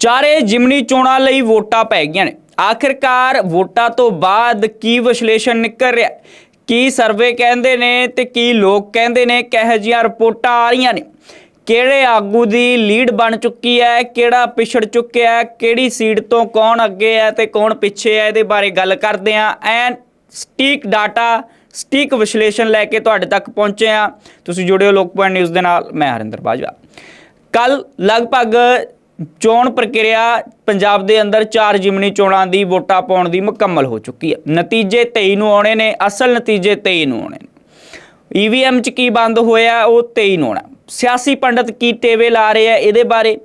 ਚਾਰੇ ਜਿਮਨੀ ਚੋਣਾਂ ਲਈ ਵੋਟਾਂ ਪੈ ਗਈਆਂ ਨੇ। ਆਖਿਰਕਾਰ ਵੋਟਾਂ ਤੋਂ ਬਾਅਦ ਕੀ ਵਿਸ਼ਲੇਸ਼ਣ ਨਿਕਲ ਰਿਹਾ? ਕੀ ਸਰਵੇ ਕਹਿੰਦੇ ਨੇ ਤੇ ਕੀ ਲੋਕ ਕਹਿੰਦੇ ਨੇ? ਕਿਹੋ ਜਿਹੀਆਂ ਰਿਪੋਰਟਾਂ ਆ ਰਹੀਆਂ ਨੇ? ਕਿਹੜੇ ਆਗੂ ਦੀ ਲੀਡ ਬਣ ਚੁੱਕੀ ਹੈ? ਕਿਹੜਾ ਪਿਛੜ ਚੁੱਕਿਆ ਹੈ? ਕਿਹੜੀ ਸੀਟ ਤੋਂ ਕੌਣ ਅੱਗੇ ਹੈ ਤੇ ਕੌਣ ਪਿੱਛੇ ਹੈ? ਇਹਦੇ ਬਾਰੇ ਗੱਲ ਕਰਦੇ ਆ ਐਨ ਸਟੀਕ ਡਾਟਾ, ਸਟੀਕ ਵਿਸ਼ਲੇਸ਼ਣ ਲੈ ਕੇ ਤੁਹਾਡੇ ਤੱਕ ਪਹੁੰਚੇ ਆ ਤੁਸੀਂ ਜੁੜਿਓ ਲੋਕ ਪੁਆਇੰਟ ਨਿਊਜ਼ ਦੇ ਨਾਲ। ਮੈਂ ਹਰਿੰਦਰ ਬਾਜਵਾ। ਕੱਲ ਲਗਭਗ ਚੋਣ ਪ੍ਰਕਿਰਿਆ ਪੰਜਾਬ ਦੇ ਅੰਦਰ ਚਾਰ ਜਿਮਨੀ ਚੋਣਾਂ ਦੀ ਵੋਟਾਂ ਪਾਉਣ ਦੀ ਮੁਕੰਮਲ ਹੋ ਚੁੱਕੀ ਹੈ। ਨਤੀਜੇ 23 ਨੂੰ ਆਉਣੇ ਨੇ, ਅਸਲ ਨਤੀਜੇ 23 ਨੂੰ ਆਉਣੇ ਨੇ। ਈਵੀਐਮ ਚ ਕੀ ਬੰਦ ਹੋਇਆ, ਉਹ 23 ਨੂੰ ਆਉਣਾ। ਸਿਆਸੀ ਪੰਡਤ ਕੀ ਟੇਵੇ ਲਾ ਰਹੇ ਆ ਇਹਦੇ ਬਾਰੇ?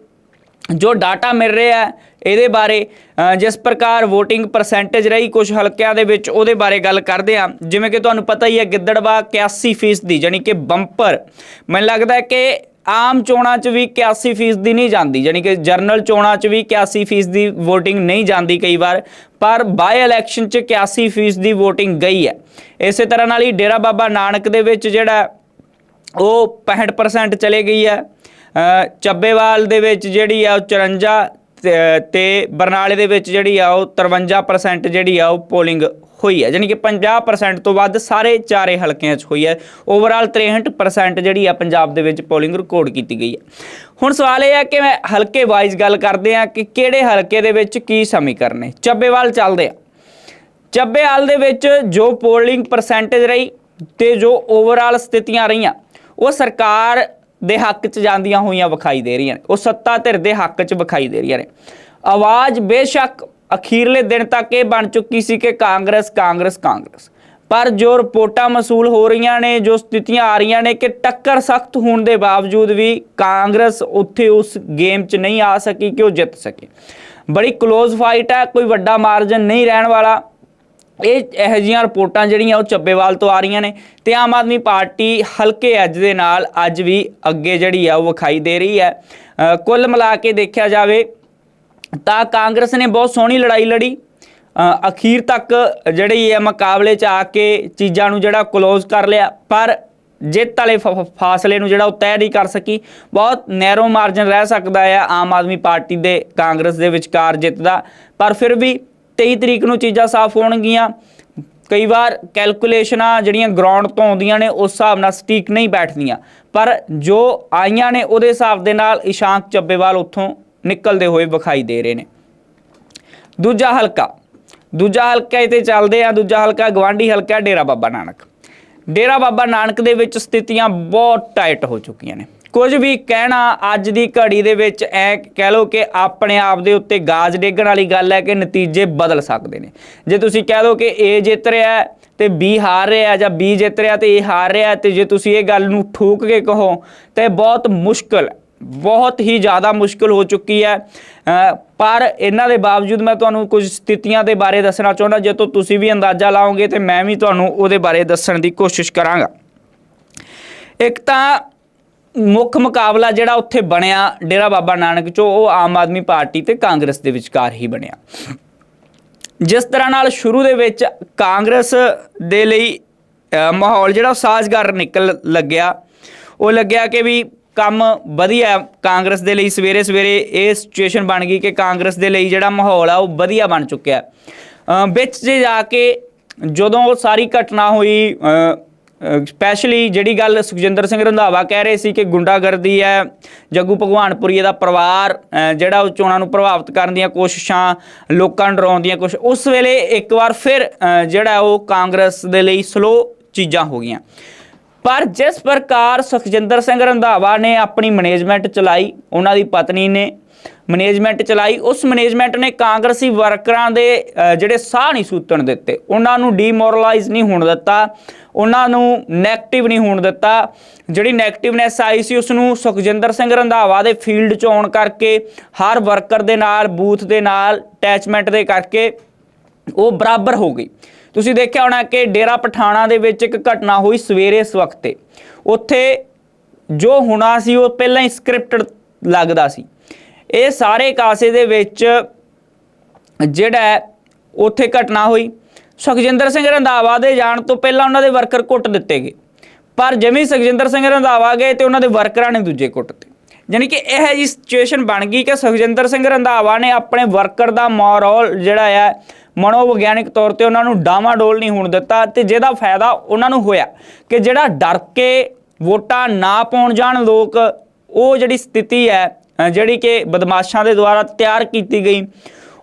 ਜੋ ਡਾਟਾ ਮਿਲ ਰਿਹਾ, ਇਹਦੇ ਬਾਰੇ ਜਿਸ ਪ੍ਰਕਾਰ VOTING ਪਰਸੈਂਟੇਜ ਰਹੀ ਕੁਝ ਹਲਕਿਆਂ ਦੇ ਵਿੱਚ, ਉਹਦੇ ਬਾਰੇ ਗੱਲ ਕਰਦੇ ਆ ਜਿਵੇਂ ਕਿ ਤੁਹਾਨੂੰ ਪਤਾ ਹੀ ਹੈ ਗਿੱਦੜਵਾ 81% ਦੀ ਜਾਨੀ ਕਿ ਬੰਪਰ। ਮੈਨੂੰ ਲੱਗਦਾ ਹੈ ਕਿ ਆਮ ਚੋਣਾਂ 'ਚ ਵੀ 81% ਦੀ ਨਹੀਂ ਜਾਂਦੀ ਜਾਨੀ ਕਿ ਜਰਨਲ ਚੋਣਾਂ 'ਚ ਵੀ 81% ਦੀ VOTING ਨਹੀਂ ਜਾਂਦੀ ਕਈ ਵਾਰ, ਪਰ ਬਾਈ ਇਲੈਕਸ਼ਨ 'ਚ 81% ਦੀ VOTING ਗਈ ਹੈ। ਇਸੇ ਤਰ੍ਹਾਂ ਨਾਲ ਹੀ ਡੇਰਾ ਬਾਬਾ ਨਾਨਕ ਦੇ ਵਿੱਚ ਜਿਹੜਾ ਉਹ 65% ਚਲੇ ਗਈ ਹੈ। ਚੱਬੇਵਾਲ ਦੇ ਵਿੱਚ ਜਿਹੜੀ ਆ ਉਹ 54 ਤੇ- ਤੇ ਬਰਨਾਲੇ ਦੇ ਵਿੱਚ ਜਿਹੜੀ ਆ ਉਹ 53% ਜਿਹੜੀ ਆ ਉਹ ਪੋਲਿੰਗ ਹੋਈ ਹੈ ਯਾਨੀ ਕਿ 50% ਤੋਂ ਵੱਧ ਸਾਰੇ ਚਾਰੇ ਹਲਕਿਆਂ 'ਚ ਹੋਈ ਹੈ। ਓਵਰਆਲ 63% ਜਿਹੜੀ ਆ ਪੰਜਾਬ ਦੇ ਵਿੱਚ ਪੋਲਿੰਗ ਰਿਕਾਰਡ ਕੀਤੀ ਗਈ ਹੈ। ਹੁਣ ਸਵਾਲ ਇਹ ਹੈ ਕਿ ਮੈਂ ਹਲਕੇ ਵਾਈਜ਼ ਗੱਲ ਕਰਦੇ ਆ ਕਿ ਕਿਹੜੇ ਹਲਕੇ ਦੇ ਵਿੱਚ ਕੀ ਸਮੀਕਰਨ ਨੇ? ਚੱਬੇਵਾਲ ਚੱਲਦੇ ਆ। ਚੱਬੇਵਾਲ ਦੇ ਵਿੱਚ ਜੋ ਪੋਲਿੰਗ ਪਰਸੈਂਟੇਜ ਰਹੀ ਤੇ ਜੋ ਓਵਰਆਲ ਸਥਿਤੀਆਂ ਰਹੀਆਂ, ਉਹ ਸਰਕਾਰ ਦੇ ਹੱਕ 'ਚ ਜਾਂਦੀਆਂ ਹੋਈਆਂ ਵਿਖਾਈ ਦੇ ਰਹੀਆਂ ਨੇ। ਉਹ ਸੱਤਾ ਧਿਰ ਦੇ ਹੱਕ 'ਚ ਵਿਖਾਈ ਦੇ ਰਹੀਆਂ ਨੇ। ਆਵਾਜ਼ ਬੇਸ਼ੱਕ ਅਖੀਰਲੇ ਦਿਨ ਤੱਕ ਇਹ ਬਣ ਚੁੱਕੀ ਸੀ ਕਿ ਕਾਂਗਰਸ ਕਾਂਗਰਸ ਕਾਂਗਰਸ। ਪਰ ਜੋ ਰਿਪੋਰਟਾਂ ਮਸੂਲ ਹੋ ਰਹੀਆਂ ਨੇ, ਜੋ ਸਥਿਤੀਆਂ ਆ ਰਹੀਆਂ ਨੇ ਕਿ ਟੱਕਰ ਸਖਤ ਹੋਣ ਦੇ ਬਾਵਜੂਦ ਵੀ ਕਾਂਗਰਸ ਉੱਥੇ ਉਸ ਗੇਮ 'ਚ ਨਹੀਂ ਆ ਸਕੀ ਕਿ ਉਹ ਜਿੱਤ ਸਕੇ। ਬੜੀ ক্লোਜ਼ ਫਾਈਟ ਹੈ ਕੋਈ ਵੱਡਾ ਮਾਰਜਨ ਨਹੀਂ ਰਹਿਣ ਵਾਲਾ। ਇਹ ਇਹੋ ਜਿਹੀਆਂ ਰਿਪੋਰਟਾਂ ਜਿਹੜੀਆਂ ਉਹ ਚੱਬੇਵਾਲ ਤੋਂ ਆ ਰਹੀਆਂ ਨੇ ਤੇ ਆਮ ਆਦਮੀ ਪਾਰਟੀ ਹਲਕੇ ਅੱਜ ਦੇ ਨਾਲ ਅੱਜ ਵੀ ਅੱਗੇ ਜਿਹੜੀ ਆ ਉਹ ਵਿਖਾਈ ਦੇ ਰਹੀ ਹੈ। ਕੁੱਲ ਮਿਲਾ ਕੇ ਦੇਖਿਆ ਜਾਵੇ ਤਾਂ ਕਾਂਗਰਸ ਨੇ ਬਹੁਤ ਸੋਹਣੀ ਲੜਾਈ ਲੜੀ। ਅਖੀਰ ਤੱਕ ਜਿਹੜੀ ਹੈ ਮੁਕਾਬਲੇ 'ਚ ਆ ਕੇ ਚੀਜ਼ਾਂ ਨੂੰ ਜਿਹੜਾ ਕਲੋਜ਼ ਕਰ ਲਿਆ, ਪਰ ਜਿੱਤ ਵਾਲੇ ਫ- ਫਾਸਲੇ ਨੂੰ ਜਿਹੜਾ ਉਹ ਤੈਅ ਨਹੀਂ ਕਰ ਸਕੀ। ਬਹੁਤ ਨੈਰੋ ਮਾਰਜਨ ਰਹਿ ਸਕਦਾ ਹੈ ਆਮ ਆਦਮੀ ਪਾਰਟੀ ਦੇ ਕਾਂਗਰਸ ਦੇ ਵਿਚਕਾਰ ਜਿੱਤ ਦਾ ਪਰ ਫਿਰ ਵੀ 23 ਤਰੀਕ ਨੂੰ ਚੀਜ਼ਾਂ ਸਾਫ਼ ਹੋਣਗੀਆਂ। ਕਈ ਵਾਰ ਕੈਲਕੂਲੇਸ਼ਨਾਂ ਜਿਹੜੀਆਂ ਗਰਾਊਂਡ ਤੋਂ ਆਉਂਦੀਆਂ ਨੇ, ਉਸ ਹਿਸਾਬ ਨਾਲ ਸਟੀਕ ਨਹੀਂ ਬੈਠਦੀਆਂ। ਪਰ ਜੋ ਆਈਆਂ ਨੇ, ਉਹਦੇ ਹਿਸਾਬ ਦੇ ਨਾਲ ਇਸ਼ਾਂਕ ਚੱਬੇਵਾਲ ਉੱਥੋਂ ਨਿਕਲਦੇ ਹੋਏ ਵਿਖਾਈ ਦੇ ਰਹੇ ਨੇ। ਦੂਜਾ ਹਲਕਾ ਦੂਜਾ ਹਲਕਾ ਇਤੇ ਚੱਲਦੇ ਆ ਦੂਜਾ ਹਲਕਾ ਗਵਾਂਢੀ ਹਲਕਾ ਡੇਰਾ ਬਾਬਾ ਨਾਨਕ। ਡੇਰਾ ਬਾਬਾ ਨਾਨਕ ਦੇ ਵਿੱਚ ਸਥਿਤੀਆਂ ਬਹੁਤ ਟਾਈਟ ਹੋ ਚੁੱਕੀਆਂ ਨੇ। ਕੁਝ ਵੀ ਕਹਿਣਾ ਅੱਜ ਦੀ ਘੜੀ ਦੇ ਵਿੱਚ ਐ ਕਹਿ ਲਓ ਕਿ ਆਪਣੇ ਆਪ ਦੇ ਉੱਤੇ ਗਾਜ ਡੇਗਣ ਵਾਲੀ ਗੱਲ ਹੈ ਕਿ ਨਤੀਜੇ ਬਦਲ ਸਕਦੇ ਨੇ। ਜੇ ਤੁਸੀਂ ਕਹਿ ਦੋ ਕਿ ਏ ਜਿੱਤ ਰਿਹਾ ਹੈ ਤੇ B ਹਾਰ ਰਿਹਾ ਜਾਂ ਬੀ ਜਿੱਤ ਰਿਹਾ ਤੇ A ਹਾਰ ਰਿਹਾ ਹੈ ਤੇ ਜੇ ਤੁਸੀਂ ਇਹ ਗੱਲ ਨੂੰ ਠੋਕ ਕੇ ਕਹੋ, ਤੇ ਬਹੁਤ ਮੁਸ਼ਕਲ ਹੈ ਬਹੁਤ ਹੀ ਜ਼ਿਆਦਾ ਮੁਸ਼ਕਲ ਹੋ ਚੁੱਕੀ ਹੈ। ਅ, ਪਰ ਇਹਨਾਂ ਦੇ ਬਾਵਜੂਦ ਮੈਂ ਤੁਹਾਨੂੰ ਕੁਝ ਸਥਿਤੀਆਂ ਦੇ ਬਾਰੇ ਦੱਸਣਾ ਚਾਹੁੰਦਾ ਜੇ ਤੋਂ ਤੁਸੀਂ ਵੀ ਅੰਦਾਜ਼ਾ ਲਾਓਗੇ ਤੇ ਮੈਂ ਵੀ ਤੁਹਾਨੂੰ ਉਹਦੇ ਬਾਰੇ ਦੱਸਣ ਦੀ ਕੋਸ਼ਿਸ਼ ਕਰਾਂਗਾ। ਇੱਕ ਤਾਂ ਮੁੱਖ ਮੁਕਾਬਲਾ ਜਿਹੜਾ ਉੱਥੇ ਬਣਿਆ ਡੇਰਾ ਬਾਬਾ ਨਾਨਕ ਚੋਂ ਉਹ ਆਮ ਆਦਮੀ ਪਾਰਟੀ ਤੇ ਕਾਂਗਰਸ ਦੇ ਵਿਚਕਾਰ ਹੀ ਬਣਿਆ। ਜਿਸ ਤਰ੍ਹਾਂ ਨਾਲ ਸ਼ੁਰੂ ਦੇ ਵਿੱਚ ਕਾਂਗਰਸ ਦੇ ਲਈ ਅ, ਮਾਹੌਲ ਜਿਹੜਾ ਸਾਜ਼ਗਾਰ ਨਿਕਲ ਲੱਗਿਆ। ਉਹ ਲੱਗਿਆ ਕਿ ਵੀ ਕੰਮ ਵਧੀਆ ਕਾਂਗਰਸ ਦੇ ਲਈ ਸਵੇਰੇ ਸਵੇਰੇ ਇਹ ਸਿਚੁਏਸ਼ਨ ਬਣ ਗਈ ਕਿ ਕਾਂਗਰਸ ਦੇ ਲਈ ਜਿਹੜਾ ਮਾਹੌਲ ਆ, ਉਹ ਵਧੀਆ ਬਣ ਚੁੱਕਿਆ ਵਿੱਚ ਜੇ ਜਾ ਕੇ ਜਦੋਂ ਉਹ ਸਾਰੀ ਘਟਨਾ ਹੋਈ ਸਪੈਸ਼ਲੀ ਜਿਹੜੀ ਗੱਲ ਸੁਖਜਿੰਦਰ ਸਿੰਘ ਰੰਧਾਵਾ ਕਹਿ ਰਹੇ ਸੀ ਕਿ ਗੁੰਡਾਗਰਦੀ ਹੈ, ਜੱਗੂ ਭਗਵਾਨਪੁਰੀ ਦਾ ਪਰਿਵਾਰ ਜਿਹੜਾ ਉਹ ਚੋਣਾਂ ਨੂੰ ਪ੍ਰਭਾਵਿਤ ਕਰਨ ਦੀਆਂ ਕੋਸ਼ਿਸ਼ਾਂ, ਲੋਕਾਂ ਨੂੰ ਡਰਾਉਣ ਦੀਆਂ ਕੋਸ਼ਿਸ਼, ਉਸ ਵੇਲੇ ਇੱਕ ਵਾਰ ਫਿਰ ਜਿਹੜਾ ਉਹ ਕਾਂਗਰਸ ਦੇ ਲਈ ਸਲੋ ਚੀਜ਼ਾਂ ਹੋ ਗਈਆਂ। ਪਰ ਜਿਸ ਪ੍ਰਕਾਰ ਸੁਖਜਿੰਦਰ ਸਿੰਘ ਰੰਧਾਵਾ ਨੇ ਆਪਣੀ ਮੈਨੇਜਮੈਂਟ ਚਲਾਈ, ਉਹਨਾਂ ਦੀ ਪਤਨੀ ਨੇ ਮੈਨੇਜਮੈਂਟ ਚਲਾਈ, ਉਸ ਮੈਨੇਜਮੈਂਟ ਨੇ ਕਾਂਗਰਸੀ ਵਰਕਰਾਂ ਦੇ ਜਿਹੜੇ ਸਾਹ ਨਹੀਂ ਸੂਤਣ ਦਿੱਤੇ। ਉਹਨਾਂ ਨੂੰ ਡੀਮੋਰਲਾਈਜ਼ ਨਹੀਂ ਹੋਣ ਦਿੱਤਾ, ਉਹਨਾਂ ਨੂੰ 네ਗੇਟਿਵ ਨਹੀਂ ਹੋਣ ਦਿੱਤਾ। ਜਿਹੜੀ 네ਗੇਟਿਵਨੈਸ ਆਈ ਸੀ, ਉਸ ਨੂੰ ਸੁਖਜਿੰਦਰ ਸਿੰਘ ਰੰਧਾਵਾ ਦੇ ਫੀਲਡ 'ਚ ਆਉਣ ਕਰਕੇ, ਹਰ ਵਰਕਰ ਦੇ ਨਾਲ ਬੂਥ ਦੇ ਨਾਲ ਅਟੈਚਮੈਂਟ ਦੇ ਕਰਕੇ ਉਹ ਬਰਾਬਰ ਹੋ ਗਈ। ਤੁਸੀਂ ਦੇਖਿਆ ਹੋਣਾ ਕਿ ਡੇਰਾ ਪਠਾਣਾ ਦੇ ਵਿੱਚ ਇੱਕ ਘਟਨਾ ਹੋਈ ਸਵੇਰੇ ਇਸ ਵਕਤੇ ਉੱਥੇ ਜੋ ਹੋਣਾ ਸੀ, ਉਹ ਪਹਿਲਾਂ ਹੀ ਸਕ੍ਰਿਪਟਡ ਲੱਗਦਾ ਸੀ। ਇਹ ਸਾਰੇ ਕਾਸੇ ਦੇ ਵਿੱਚ ਜਿਹੜਾ ਉੱਥੇ ਘਟਨਾ ਹੋਈ। ਸੁਖਜਿੰਦਰ ਸਿੰਘ ਰੰਧਾਵਾ ਦੇ ਜਾਣ ਤੋਂ ਪਹਿਲਾਂ ਉਹਨਾਂ ਦੇ ਵਰਕਰ ਕੁੱਟ ਦਿੱਤੇ ਗਏ। ਪਰ ਜਿਵੇਂ ਸੁਖਜਿੰਦਰ ਸਿੰਘ ਰੰਧਾਵਾ ਗਏ ਤੇ ਉਹਨਾਂ ਦੇ ਵਰਕਰਾਂ ਨੇ ਦੂਜੇ ਕੁੱਟ ਕੁੱਟਤੇ ਯਾਨੀ ਕਿ ਇਹ ਜੀ ਸਿਚੁਏਸ਼ਨ ਬਣ ਗਈ ਕਿ ਸੁਖਜਿੰਦਰ ਸਿੰਘ ਰੰਧਾਵਾ ਨੇ ਆਪਣੇ ਵਰਕਰ ਦਾ ਮੋਰਲ ਜਿਹੜਾ ਹੈ ਮਨੋਵਿਗਿਆਨਿਕ ਤੌਰ ਤੇ ਉਹਨਾਂ ਨੂੰ ਡਾਵਾਡੋਲ ਨਹੀਂ ਹੋਣ ਦਿੱਤਾ ਤੇ ਜਿਹਦਾ ਫਾਇਦਾ ਉਹਨਾਂ ਨੂੰ ਹੋਇਆ ਕਿ ਜਿਹੜਾ ਡਰ ਕੇ ਵੋਟਾਂ ਨਾ ਪਾਉਣ ਜਾਣ ਲੋਕ, ਉਹ ਜਿਹੜੀ ਸਥਿਤੀ ਹੈ ਜਿਹੜੀ ਕਿ ਬਦਮਾਸ਼ਾਂ ਦੇ ਦੁਆਰਾ ਤਿਆਰ ਕੀਤੀ ਗਈ,